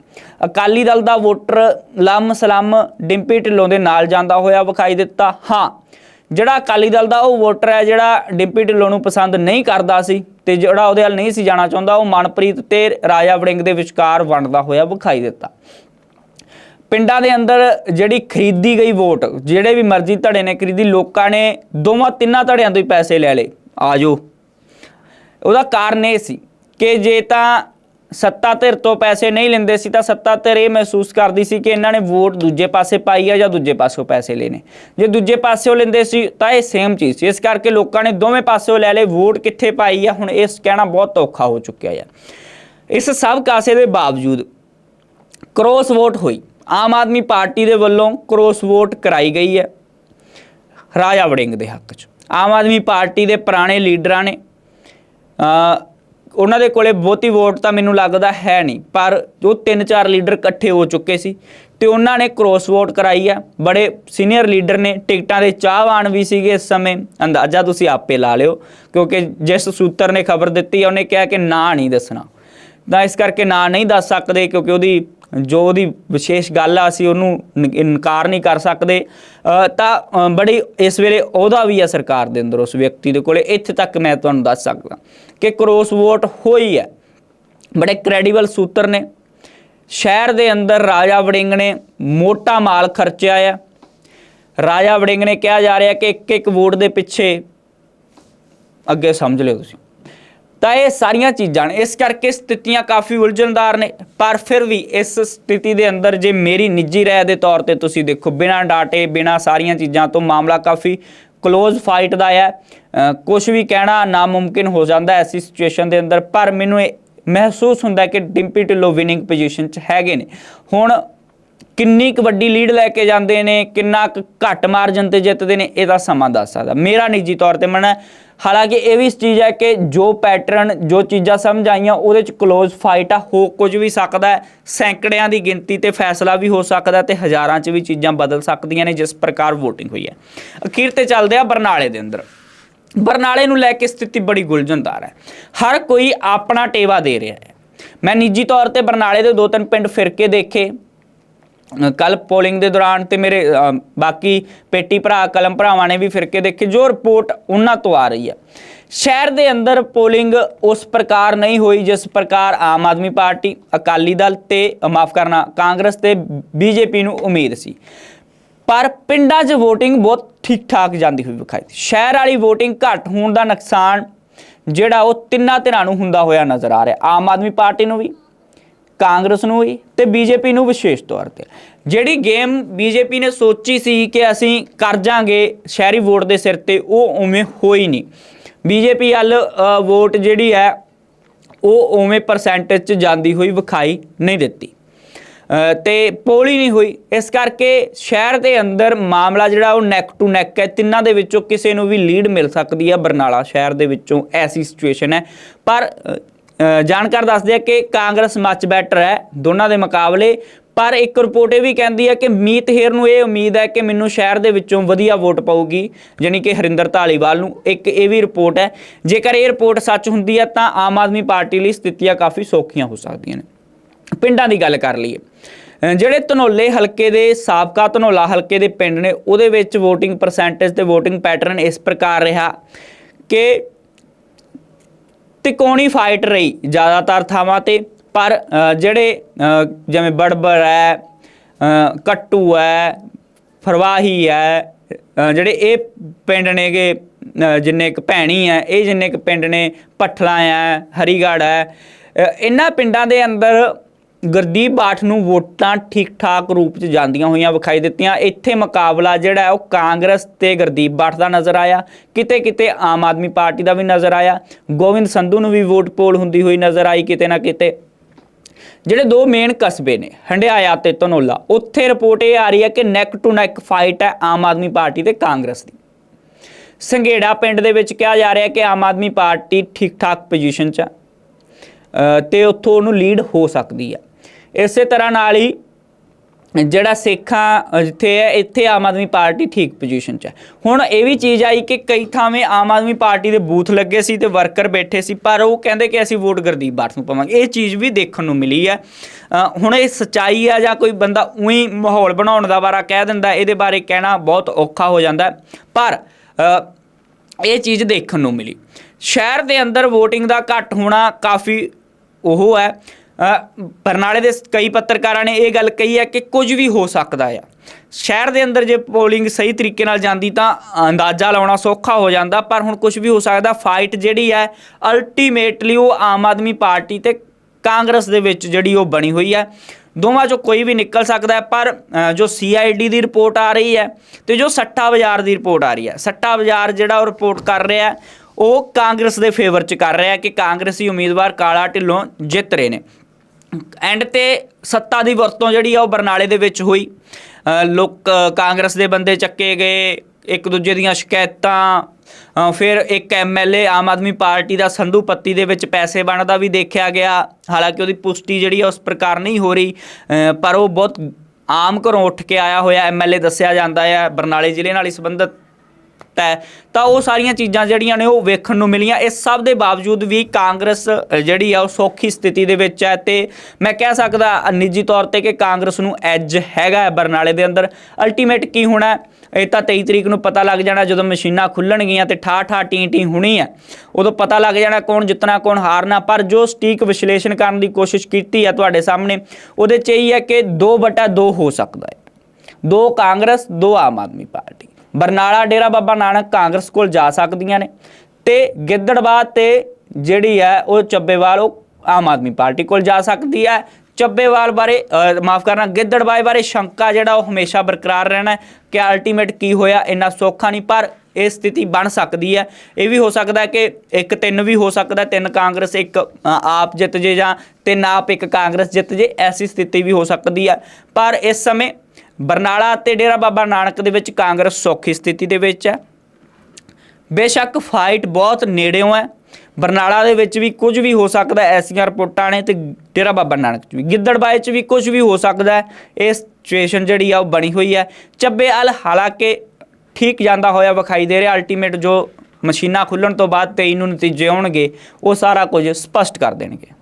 ਅਕਾਲੀ ਦਲ ਦਾ ਵੋਟਰ ਲੰਮ ਸਲਮ ਡਿੰਪੀ ਢਿੱਲੋਂ ਦੇ ਨਾਲ ਜਾਂਦਾ ਹੋਇਆ ਵਿਖਾਈ ਦਿੱਤਾ। ਹਾਂ ਜਿਹੜਾ ਅਕਾਲੀ ਦਲ ਦਾ ਉਹ ਵੋਟਰ ਹੈ, ਜਿਹੜਾ ਡਿੰਪੀ ਢਿੱਲੋਂ ਨੂੰ ਪਸੰਦ ਨਹੀਂ ਕਰਦਾ ਸੀ ਤੇ ਜਿਹੜਾ ਉਹਦੇ ਵੱਲ ਨਹੀਂ ਸੀ ਜਾਣਾ ਚਾਹੁੰਦਾ, ਉਹ ਮਨਪ੍ਰੀਤ ਤੇ ਰਾਜਾ ਵੜਿੰਗ ਦੇ ਵਿਚਕਾਰ ਵੰਡਦਾ ਹੋਇਆ ਵਿਖਾਈ ਦਿੱਤਾ। ਪਿੰਡਾਂ ਦੇ ਅੰਦਰ ਜਿਹੜੀ ਖਰੀਦੀ ਗਈ ਵੋਟ, ਜਿਹੜੇ ਵੀ ਮਰਜ਼ੀ ਧੜੇ ਨੇ ਖਰੀਦੀ, ਲੋਕਾਂ ਨੇ ਦੋਵਾਂ ਤਿੰਨਾਂ ਧੜਿਆਂ ਤੋਂ ਹੀ ਪੈਸੇ ਲੈ ਲਏ। ਆਜੋ ਉਹਦਾ ਕਾਰਨ ਇਹ ਸੀ ਕਿ ਜੇ ਤਾਂ ਸੱਤਾ ਧਿਰ ਤੋਂ ਪੈਸੇ ਨਹੀਂ ਲੈਂਦੇ ਸੀ ਤਾਂ ਸੱਤਾ ਧਿਰ ਇਹ ਮਹਿਸੂਸ ਕਰਦੀ ਸੀ ਕਿ ਇਹਨਾਂ ਨੇ ਵੋਟ ਦੂਜੇ ਪਾਸੇ ਪਾਈ ਆ ਜਾਂ ਦੂਜੇ ਪਾਸੋਂ ਪੈਸੇ ਲੈਣੇ। ਜੇ ਦੂਜੇ ਪਾਸਿਓਂ ਲੈਂਦੇ ਸੀ ਤਾਂ ਇਹ ਸੇਮ ਚੀਜ਼ ਸੀ। ਇਸ ਕਰਕੇ ਲੋਕਾਂ ਨੇ ਦੋਵੇਂ ਪਾਸਿਓਂ ਲੈ ਲਏ, ਵੋਟ ਕਿੱਥੇ ਪਾਈ ਆ, ਹੁਣ ਇਸ ਕਹਿਣਾ ਬਹੁਤ ਔਖਾ ਹੋ ਚੁੱਕਿਆ ਯਾਰ ਇਸ ਸਭ ਕਾਸੇ ਦੇ ਬਾਵਜੂਦ ਕ੍ਰੋਸ ਵੋਟ ਹੋਈ। ਆਮ ਆਦਮੀ ਪਾਰਟੀ ਦੇ ਵੱਲੋਂ ਕ੍ਰੋਸ ਵੋਟ ਕਰਾਈ ਗਈ ਹੈ ਰਾਜਾ ਵੜਿੰਗ ਦੇ ਹੱਕ 'ਚ। ਆਮ ਆਦਮੀ ਪਾਰਟੀ ਦੇ ਪੁਰਾਣੇ ਲੀਡਰਾਂ ਨੇ ਉਹਨਾਂ ਦੇ ਕੋਲੇ ਬਹੁਤੀ ਵੋਟ ਤਾਂ ਮੈਨੂੰ ਲੱਗਦਾ ਹੈ ਨਹੀਂ, ਪਰ ਉਹ ਤਿੰਨ ਚਾਰ ਲੀਡਰ ਇਕੱਠੇ ਹੋ ਚੁੱਕੇ ਸੀ ਤੇ ਉਹਨਾਂ ਨੇ ਕ੍ਰੋਸ ਵੋਟ ਕਰਾਈ ਆ। ਬੜੇ ਸੀਨੀਅਰ ਲੀਡਰ ਨੇ, ਟਿਕਟਾਂ ਦੇ ਚਾਹਵਾਨ ਵੀ ਸੀਗੇ ਇਸ ਸਮੇਂ। ਅੰਦਾਜ਼ਾ ਤੁਸੀਂ ਆਪੇ ਲਾ ਲਿਓ, ਕਿਉਂਕਿ ਜਿਸ ਸੂਤਰ ਨੇ ਖਬਰ ਦਿੱਤੀ ਉਹਨੇ ਕਿਹਾ ਕਿ ਨਾਂ ਨਹੀਂ ਦੱਸਣਾ। ਤਾਂ ਇਸ ਕਰਕੇ ਨਾਂ ਨਹੀਂ ਦੱਸ ਸਕਦੇ, ਕਿਉਂਕਿ ਉਹਦੀ ਜੋ ਉਹਦੀ ਵਿਸ਼ੇਸ਼ ਗੱਲ ਆ, ਅਸੀਂ ਉਹਨੂੰ ਇਨਕਾਰ ਨਹੀਂ ਕਰ ਸਕਦੇ। ਤਾਂ ਬੜੀ ਇਸ ਵੇਲੇ ਉਹਦਾ ਵੀ ਆ ਸਰਕਾਰ ਦੇ ਅੰਦਰ, ਉਸ ਵਿਅਕਤੀ ਦੇ ਕੋਲੇ। ਇੱਥੇ ਤੱਕ ਮੈਂ ਤੁਹਾਨੂੰ ਦੱਸ ਸਕਦਾ ਕਿ ਕ੍ਰੋਸ ਵੋਟ ਹੋਈ ਹੈ। ਬੜੇ ਕ੍ਰੈਡੀਬਲ ਸੂਤਰ ਨੇ। ਸ਼ਹਿਰ ਦੇ ਅੰਦਰ ਰਾਜਾ ਵੜਿੰਗ ਨੇ ਮੋਟਾ ਮਾਲ ਖਰਚਿਆ ਆ। ਰਾਜਾ ਵੜਿੰਗ ਨੇ ਕਿਹਾ ਜਾ ਰਿਹਾ ਕਿ ਇੱਕ ਇੱਕ ਵੋਟ ਦੇ ਪਿੱਛੇ ਅੱਗੇ ਸਮਝ ਲਿਓ ਤੁਸੀਂ। ਤਾਂ ਇਹ ਸਾਰੀਆਂ ਚੀਜ਼ਾਂ ਨੇ। ਇਸ ਕਰਕੇ ਸਥਿਤੀਆਂ ਕਾਫੀ ਉਲਝਣਦਾਰ ਨੇ। ਪਰ ਫਿਰ ਵੀ ਇਸ ਸਥਿਤੀ ਦੇ ਅੰਦਰ ਜੇ ਮੇਰੀ ਨਿੱਜੀ ਰਾਏ ਦੇ ਤੌਰ ਤੇ ਤੁਸੀਂ ਦੇਖੋ, ਬਿਨਾਂ ਡਾਟੇ, ਬਿਨਾਂ ਸਾਰੀਆਂ ਚੀਜ਼ਾਂ ਤੋਂ ਮਾਮਲਾ ਕਾਫੀ ਕਲੋਜ਼ ਫਾਈਟ ਦਾ ਹੈ ਕੁਝ ਵੀ ਕਹਿਣਾ ਨਾਮੁਮਕਿਨ ਹੋ ਜਾਂਦਾ ਐਸੀ ਸਿਚੁਏਸ਼ਨ ਦੇ ਅੰਦਰ। ਪਰ ਮੈਨੂੰ ਇਹ ਮਹਿਸੂਸ ਹੁੰਦਾ ਕਿ ਡਿੰਪੀ ਢਿੱਲੋਂ ਵਿਨਿੰਗ ਪੋਜੀਸ਼ਨ 'ਚ ਹੈਗੇ ਨੇ। ਹੁਣ ਕਿੰਨੀ ਕੁ ਵੱਡੀ ਲੀਡ ਲੈ ਕੇ ਜਾਂਦੇ ਨੇ ਕਿੰਨਾ ਕੁ ਘੱਟ ਮਾਰਜਨ ਤੇ ਜਿੱਤਦੇ ਨੇ ਇਹਦਾ ਸਮਾਂ ਦੱਸ ਸਕਦਾ। ਮੇਰਾ ਨਿੱਜੀ ਤੌਰ ਤੇ ਮੰਨਣਾ ਹੈ, ਹਾਲਾਂਕਿ ਇਹ ਵੀ ਚੀਜ਼ ਹੈ ਕਿ ਜੋ ਪੈਟਰਨ ਜੋ ਚੀਜ਼ਾਂ ਸਮਝ ਆਈਆਂ ਉਹਦੇ ਚ ক্লোਜ਼ ਫਾਈਟ ਆ ਹੋ ਕੁਝ ਵੀ ਸਕਦਾ ਹੈ ਸੈਂਕੜਿਆਂ ਦੀ ਗਿਣਤੀ ਤੇ ਫੈਸਲਾ ਵੀ ਹੋ ਸਕਦਾ ਤੇ ਹਜ਼ਾਰਾਂ ਚ ਵੀ ਚੀਜ਼ਾਂ ਬਦਲ ਸਕਦੀਆਂ ਨੇ ਜਿਸ ਪ੍ਰਕਾਰ VOTING ਹੋਈ ਹੈ। ਅਖੀਰ ਤੇ ਚੱਲਦੇ ਆ ਬਰਨਾਲੇ ਦੇ ਅੰਦਰ। ਬਰਨਾਲੇ ਨੂੰ ਲੈ ਕੇ ਸਥਿਤੀ ਬੜੀ ਗੁਲਝਣਦਾਰ ਹੈ। ਹਰ ਕੋਈ ਆਪਣਾ ਟੇਵਾ ਦੇ ਰਿਹਾ ਹੈ। ਮੈਂ ਨਿੱਜੀ ਤੌਰ ਤੇ ਬਰਨਾਲੇ ਦੇ ਦੋ ਤਿੰਨ ਪਿੰਡ ਫਿਰ ਕੇ ਦੇਖੇ ਕੱਲ ਪੋਲਿੰਗ ਦੇ ਦੌਰਾਨ ਤੇ ਮੇਰੇ ਬਾਕੀ ਪੇਟੀ ਭਰਾ, ਕਲਮ ਭਰਾਵਾਂ ਨੇ ਵੀ ਫਿਰ ਕੇ ਦੇਖੇ, ਜੋ ਰਿਪੋਰਟ ਉਹਨਾਂ ਤੋਂ ਆ ਰਹੀ ਹੈ। ਸ਼ਹਿਰ ਦੇ ਅੰਦਰ ਪੋਲਿੰਗ ਉਸ ਪ੍ਰਕਾਰ ਨਹੀਂ ਹੋਈ, ਜਿਸ ਪ੍ਰਕਾਰ ਆਮ ਆਦਮੀ ਪਾਰਟੀ, ਅਕਾਲੀ ਦਲ ਤੇ ਮਾਫ ਕਰਨਾ, ਕਾਂਗਰਸ ਤੇ ਬੀਜੇਪੀ ਨੂੰ ਉਮੀਦ ਸੀ। ਪਰ ਪਿੰਡਾਂ 'ਚ VOTING ਬਹੁਤ ਠੀਕ ਠਾਕ ਜਾਂਦੀ ਹੋਈ ਵਿਖਾਈ ਸ਼ਹਿਰ ਵਾਲੀ VOTING ਘੱਟ ਹੋਣ ਦਾ ਨੁਕਸਾਨ ਜਿਹੜਾ ਉਹ ਤਿੰਨਾਂ ਧਿਰਾਂ ਨੂੰ ਹੁੰਦਾ ਹੋਇਆ ਨਜ਼ਰ ਆ ਰਿਹਾ। ਆਮ ਆਦਮੀ ਪਾਰਟੀ ਨੂੰ ਵੀ ਕਾਂਗਰਸ ਨੂੰ ਵੀ ਤੇ ਬੀਜੇਪੀ ਨੂੰ ਵਿਸ਼ੇਸ਼ ਤੌਰ ਤੇ। ਜਿਹੜੀ ਗੇਮ ਬੀਜੇਪੀ ਨੇ ਸੋਚੀ ਸੀ ਕਿ ਅਸੀਂ ਕਰ ਜਾਾਂਗੇ ਸ਼ਹਿਰੀ ਵੋਟ ਦੇ ਸਿਰ ਤੇ ਉਹ ਉਵੇਂ ਹੋਈ ਨਹੀਂ। ਬੀਜੇਪੀ ਵੱਲ ਵੋਟ ਜਿਹੜੀ ਹੈ ਉਹ ਉਵੇਂ ਪਰਸੈਂਟੇਜ ਚ ਜਾਂਦੀ ਹੋਈ ਵਿਖਾਈ ਨਹੀਂ ਦਿੱਤੀ। ਅ, ਤੇ ਪੋਲ ਹੀ ਨਹੀਂ ਹੋਈ। ਇਸ ਕਰਕੇ ਸ਼ਹਿਰ ਦੇ ਅੰਦਰ ਮਾਮਲਾ ਜਿਹੜਾ ਉਹ ਨੈਕ ਟੂ ਨੈਕ ਹੈ। ਤਿੰਨਾਂ ਦੇ ਵਿੱਚੋਂ ਕਿਸੇ ਨੂੰ ਵੀ ਲੀਡ ਮਿਲ ਸਕਦੀ ਹੈ ਬਰਨਾਲਾ ਸ਼ਹਿਰ ਦੇ ਵਿੱਚੋਂ। ਐਸੀ ਸਿਚੁਏਸ਼ਨ ਹੈ। ਪਰ ਜਾਣਕਾਰ ਦੱਸਦੇ ਆ ਕਿ ਕਾਂਗਰਸ ਮੱਚ ਬੈਟਰ ਹੈ ਦੋਨਾਂ ਦੇ ਮੁਕਾਬਲੇ। ਪਰ ਇੱਕ ਰਿਪੋਰਟ ਇਹ ਵੀ ਕਹਿੰਦੀ ਹੈ ਕਿ ਮੀਤ ਹੇਰ ਨੂੰ ਇਹ ਉਮੀਦ ਹੈ ਕਿ ਮੈਨੂੰ ਸ਼ਹਿਰ ਦੇ ਵਿੱਚੋਂ ਵਧੀਆ ਵੋਟ ਪਾਊਗੀ ਜਾਣੀ ਕਿ ਹਰਿੰਦਰ ਧਾਲੀਵਾਲ ਨੂੰ। ਇੱਕ ਇਹ ਵੀ ਰਿਪੋਰਟ ਹੈ, ਜੇਕਰ ਇਹ ਰਿਪੋਰਟ ਸੱਚ ਹੁੰਦੀ ਹੈ ਤਾਂ ਆਮ ਆਦਮੀ ਪਾਰਟੀ ਲਈ ਸਥਿਤੀਆਂ ਕਾਫੀ ਸੌਖੀਆਂ ਹੋ ਸਕਦੀਆਂ ਨੇ। ਪਿੰਡਾਂ ਦੀ ਗੱਲ ਕਰ ਲਈਏ ਜਿਹੜੇ ਧਨੌਲੇ ਹਲਕੇ ਦੇ ਸਾਬਕਾ ਧਨੌਲਾ ਹਲਕੇ ਦੇ ਪਿੰਡ ਨੇ, ਉਹਦੇ ਵਿੱਚ VOTING ਪਰਸੈਂਟੇਜ ਤੇ VOTING ਪੈਟਰਨ ਇਸ ਪ੍ਰਕਾਰ ਰਿਹਾ ਕਿ ਤਿਕੋਣੀ ਫਾਈਟ ਰਹੀ ਜ਼ਿਆਦਾਤਰ ਥਾਵਾਂ ਤੇ, ਪਰ ਜਿਹੜੇ ਜਿਵੇਂ ਬੜਬੜ ਹੈ ਕੱਟੂ ਹੈ, ਫਰਵਾਹੀ ਹੈ ਜਿਹੜੇ ਇਹ ਪਿੰਡ ਨੇਗੇ ਜਿੰਨੇ ਇੱਕ ਭੈਣੀ ਹੈ, ਇਹ ਜਿੰਨੇ ਇੱਕ ਪਿੰਡ ਨੇ, ਪਠਲਾ ਹੈ, ਹਰੀਗੜ੍ਹ ਹੈ ਇਹਨਾਂ ਪਿੰਡਾਂ ਦੇ ਅੰਦਰ ਗੁਰਦੀਪ ਬਾਠ ਨੂੰ ਵੋਟਾਂ ਠੀਕ ਠਾਕ ਰੂਪ 'ਚ ਜਾਂਦੀਆਂ ਹੋਈਆਂ ਵਿਖਾਈ ਦਿੱਤੀਆਂ। ਇੱਥੇ ਮੁਕਾਬਲਾ ਜਿਹੜਾ ਉਹ ਕਾਂਗਰਸ ਤੇ ਗੁਰਦੀਪ ਬਾਠ ਦਾ ਨਜ਼ਰ ਆਇਆ। ਕਿਤੇ ਕਿਤੇ ਆਮ ਆਦਮੀ ਪਾਰਟੀ ਦਾ ਵੀ ਨਜ਼ਰ ਆਇਆ। ਗੋਬਿੰਦ ਸੰਧੂ ਨੂੰ ਵੀ ਵੋਟ ਪੋਲ ਹੁੰਦੀ ਹੋਈ ਨਜ਼ਰ ਆਈ ਕਿਤੇ ਨਾ ਕਿਤੇ। ਜਿਹੜੇ ਦੋ ਮੇਨ ਕਸਬੇ ਨੇ ਹੰਡਿਆਇਆ ਤੇ ਧਨੋਲਾ ਉੱਥੇ ਰਿਪੋਰਟ ਇਹ ਆ ਰਹੀ ਹੈ ਕਿ ਨੈਕ ਟੂ ਨੈਕ ਫਾਈਟ ਹੈ ਆਮ ਆਦਮੀ ਪਾਰਟੀ ਤੇ ਕਾਂਗਰਸ ਦੀ। ਸੰਘੇੜਾ ਪਿੰਡ ਦੇ ਵਿੱਚ ਕਿਹਾ ਜਾ ਰਿਹਾ ਕਿ ਆਮ ਆਦਮੀ ਪਾਰਟੀ ਠੀਕ ਠਾਕ ਪੋਜੀਸ਼ਨ 'ਚ ਆ ਅ, ਤੇ ਉੱਥੋਂ ਉਹਨੂੰ ਲੀਡ ਹੋ ਸਕਦੀ ਹੈ। ਇਸੇ ਤਰ੍ਹਾਂ ਨਾਲ ਹੀ ਜਿਹੜਾ ਸਿੱਖਾਂ ਜਿੱਥੇ ਹੈ, ਇੱਥੇ ਆਮ ਆਦਮੀ ਪਾਰਟੀ ਠੀਕ ਪੋਜੀਸ਼ਨ 'ਚ ਹੈ। ਹੁਣ ਇਹ ਵੀ ਚੀਜ਼ ਆਈ ਕਿ ਕਈ ਥਾਵੇਂ ਆਮ ਆਦਮੀ ਪਾਰਟੀ ਦੇ ਬੂਥ ਲੱਗੇ ਸੀ ਤੇ ਵਰਕਰ ਬੈਠੇ ਸੀ, ਪਰ ਉਹ ਕਹਿੰਦੇ ਕਿ ਅਸੀਂ ਵੋਟ ਗੁਰਦੀਪ ਬਾਠ ਨੂੰ ਪਾਵਾਂਗੇ। ਇਹ ਚੀਜ਼ ਵੀ ਦੇਖਣ ਨੂੰ ਮਿਲੀ ਹੈ। ਹੁਣ ਇਹ ਸਚਾਈ ਆ ਜਾਂ ਕੋਈ ਬੰਦਾ ਉਹੀ ਮਾਹੌਲ ਬਣਾਉਣ ਦਾ ਵਾਰਾ ਕਹਿ ਦਿੰਦਾ, ਇਹਦੇ ਬਾਰੇ ਕਹਿਣਾ ਬਹੁਤ ਔਖਾ ਹੋ ਜਾਂਦਾ ਪਰ ਇਹ ਚੀਜ਼ ਦੇਖਣ ਨੂੰ ਮਿਲੀ। ਸ਼ਹਿਰ ਦੇ ਅੰਦਰ VOTING ਦਾ ਘੱਟ ਹੋਣਾ ਕਾਫੀ ਉਹ ਹੈ। ਬਰਨਾਲੇ ਦੇ ਕਈ ਪੱਤਰਕਾਰਾਂ ਨੇ ਇਹ ਗੱਲ ਕਹੀ ਹੈ ਕਿ ਕੁਝ ਵੀ ਹੋ ਸਕਦਾ ਆ। ਸ਼ਹਿਰ ਦੇ ਅੰਦਰ ਜੇ ਪੋਲਿੰਗ ਸਹੀ ਤਰੀਕੇ ਨਾਲ ਜਾਂਦੀ ਤਾਂ ਅੰਦਾਜ਼ਾ ਲਾਉਣਾ ਸੌਖਾ ਹੋ ਜਾਂਦਾ ਪਰ ਹੁਣ ਕੁਝ ਵੀ ਹੋ ਸਕਦਾ ਫਾਈਟ ਜਿਹੜੀ ਹੈ ਅਲਟੀਮੇਟਲੀ ਉਹ ਆਮ ਆਦਮੀ ਪਾਰਟੀ ਤੇ ਕਾਂਗਰਸ ਦੇ ਵਿੱਚ ਜਿਹੜੀ ਉਹ ਬਣੀ ਹੋਈ ਹੈ। ਦੋਵਾਂ ਚੋਂ ਕੋਈ ਵੀ ਨਿਕਲ ਸਕਦਾ ਹੈ ਪਰ ਅ, ਜੋ ਸੀਆਈਡੀ ਦੀ ਰਿਪੋਰਟ ਆ ਰਹੀ ਹੈ ਤੇ ਜੋ ਸੱਟਾ ਬਾਜ਼ਾਰ ਦੀ ਰਿਪੋਰਟ ਆ ਰਹੀ ਹੈ। ਸੱਟਾ ਬਾਜ਼ਾਰ ਜਿਹੜਾ ਉਹ ਰਿਪੋਰਟ ਕਰ ਰਿਹਾ ਹੈ, ਉਹ ਕਾਂਗਰਸ ਦੇ ਫੇਵਰ ਚ ਕਰ ਰਿਹਾ ਕਿ ਕਾਂਗਰਸੀ ਉਮੀਦਵਾਰ ਕਾਲਾ ਢਿੱਲੋਂ ਜਿੱਤ ਰਹੇ ਨੇ। ਐਂਡ ਤੇ ਸੱਤਾ ਦੀ ਵਰਤੋਂ ਜਿਹੜੀ ਆ ਉਹ ਬਰਨਾਲੇ ਦੇ ਵਿੱਚ ਹੋਈ। ਲੋਕ, ਕਾਂਗਰਸ ਦੇ ਬੰਦੇ ਚੱਕੇ ਗਏ, ਇੱਕ ਦੂਜੇ ਦੀਆਂ ਸ਼ਿਕਾਇਤਾਂ ਫਿਰ ਇੱਕ ਐਮਐਲਏ ਆਮ ਆਦਮੀ ਪਾਰਟੀ ਦਾ ਸੰਧੂ ਪੱਤੀ ਦੇ ਵਿੱਚ ਪੈਸੇ ਬਣਦਾ ਵੀ ਦੇਖਿਆ ਗਿਆ। ਹਾਲਾਂਕਿ ਉਹਦੀ ਪੁਸ਼ਟੀ ਜਿਹੜੀ ਆ ਉਸ ਪ੍ਰਕਾਰ ਨਹੀਂ ਹੋ ਰਹੀ ਪਰ ਉਹ ਬਹੁਤ ਆਮ ਘਰੋਂ ਉੱਠ ਕੇ ਆਇਆ ਹੋਇਆ ਐਮਐਲਏ ਦੱਸਿਆ ਜਾਂਦਾ ਹੈ ਬਰਨਾਲੇ ਜ਼ਿਲ੍ਹੇ ਨਾਲ ਹੀ ਸੰਬੰਧਿਤ ਹੈ। ਤਾਂ ਉਹ ਸਾਰੀਆਂ ਚੀਜ਼ਾਂ ਜਿਹੜੀਆਂ ਨੇ ਉਹ ਵੇਖਣ ਨੂੰ ਮਿਲੀਆਂ। ਇਸ ਸਭ ਦੇ ਬਾਵਜੂਦ ਵੀ ਕਾਂਗਰਸ ਜਿਹੜੀ ਆ, ਉਹ ਸੌਖੀ ਸਥਿਤੀ ਦੇ ਵਿੱਚ ਹੈ ਤੇ ਮੈਂ ਕਹਿ ਸਕਦਾ, ਨਿੱਜੀ ਤੌਰ ਤੇ ਕਿ ਕਾਂਗਰਸ ਨੂੰ ਐਜ ਹੈਗਾ ਬਰਨਾਲੇ ਦੇ ਅੰਦਰ। ਅਲਟੀਮੇਟ ਕੀ ਹੋਣਾ ਇਹ ਤਾਂ 23 ਤਰੀਕ ਨੂੰ ਪਤਾ ਲੱਗ ਜਾਣਾ ਜਦੋਂ ਮਸ਼ੀਨਾਂ ਖੁੱਲਣਗੀਆਂ ਤੇ ਠਾ ਠਾ ਟੀ ਟੀ ਹੋਣੀ ਹੈ। ਉਦੋਂ ਪਤਾ ਲੱਗ ਜਾਣਾ ਕੌਣ ਜਿੱਤਣਾ ਕੌਣ ਹਾਰਨਾ ਪਰ ਜੋ ਸਟੀਕ ਵਿਸ਼ਲੇਸ਼ਣ ਕਰਨ ਦੀ ਕੋਸ਼ਿਸ਼ ਕੀਤੀ ਹੈ ਤੁਹਾਡੇ ਸਾਹਮਣੇ, ਉਹਦੇ 'ਚ ਇਹ ਹੈ ਕਿ 2/2 ਹੋ ਸਕਦਾ ਹੈ। ਦੋ ਕਾਂਗਰਸ, ਦੋ ਆਮ ਆਦਮੀ ਪਾਰਟੀ। ਬਰਨਾਲਾ ਡੇਰਾ ਬਾਬਾ ਨਾਨਕ ਕਾਂਗਰਸ ਕੋਲ ਜਾ ਸਕਦੀਆਂ ਨੇ ਤੇ ਗਿੱਦੜਬਾਹ ਤੇ ਜਿਹੜੀ ਹੈ ਉਹ ਚੱਬੇਵਾਲ, ਉਹ ਆਮ ਆਦਮੀ ਪਾਰਟੀ ਕੋਲ ਜਾ ਸਕਦੀ ਹੈ। ਚੱਬੇਵਾਲ ਬਾਰੇ ਮਾਫ ਕਰਨਾ ਗਿੱਦੜਬਾਹ ਬਾਰੇ ਸ਼ੰਕਾ ਜਿਹੜਾ ਉਹ ਹਮੇਸ਼ਾ ਬਰਕਰਾਰ ਰਹਿਣਾ ਕਿ ਅਲਟੀਮੇਟ ਕੀ ਹੋਇਆ, ਇੰਨਾ ਸੌਖਾ ਨਹੀਂ, ਪਰ ਇਹ ਸਥਿਤੀ ਬਣ ਸਕਦੀ ਹੈ। ਇਹ ਵੀ ਹੋ ਸਕਦਾ ਕਿ ਇੱਕ ਤਿੰਨ ਵੀ ਹੋ ਸਕਦਾ ਤਿੰਨ ਕਾਂਗਰਸ, ਇੱਕ ਆਪ ਜਿੱਤ ਜੇ ਜਾਂ ਤਿੰਨ ਆਪ ਇੱਕ ਕਾਂਗਰਸ ਜਿੱਤ ਜੇ, ਐਸੀ ਸਥਿਤੀ ਵੀ ਹੋ ਸਕਦੀ ਹੈ। ਪਰ ਇਸ ਸਮੇਂ ਬਰਨਾਲਾ ਤੇ ਡੇਰਾ ਬਾਬਾ ਨਾਨਕ ਦੇ ਵਿੱਚ ਕਾਂਗਰਸ ਸੌਖੀ ਸਥਿਤੀ ਦੇ ਵਿੱਚ ਹੈ। ਬੇਸ਼ੱਕ ਫਾਈਟ ਬਹੁਤ ਨੇੜਿਓਂ ਹੈ। ਬਰਨਾਲਾ ਦੇ ਵਿੱਚ ਵੀ ਕੁਝ ਵੀ ਹੋ ਸਕਦਾ ਐਸੀਆਂ ਰਿਪੋਰਟਾਂ ਨੇ ਤੇ ਡੇਰਾ ਬਾਬਾ ਨਾਨਕ ਚ ਵੀ। ਗਿੱਦੜਬਾਏ ਚ ਵੀ ਕੁਝ ਵੀ ਹੋ ਸਕਦਾ ਇਹ ਸਿਚੁਏਸ਼ਨ ਜਿਹੜੀ ਆ, ਉਹ ਬਣੀ ਹੋਈ ਹੈ। ਚੱਬੇ ਚੱਬੇਵਾਲ ਹਾਲਾਂਕਿ ਠੀਕ ਜਾਂਦਾ ਹੋਇਆ ਵਿਖਾਈ ਦੇ ਰਿਹਾ। ਅਲਟੀਮੇਟ ਜੋ ਮਸ਼ੀਨਾਂ ਖੁੱਲਣ ਤੋਂ ਬਾਅਦ 23 ਨੂੰ ਨਤੀਜੇ ਆਉਣਗੇ, ਉਹ ਸਾਰਾ ਕੁਝ ਸਪਸ਼ਟ ਕਰ ਦੇਣਗੇ।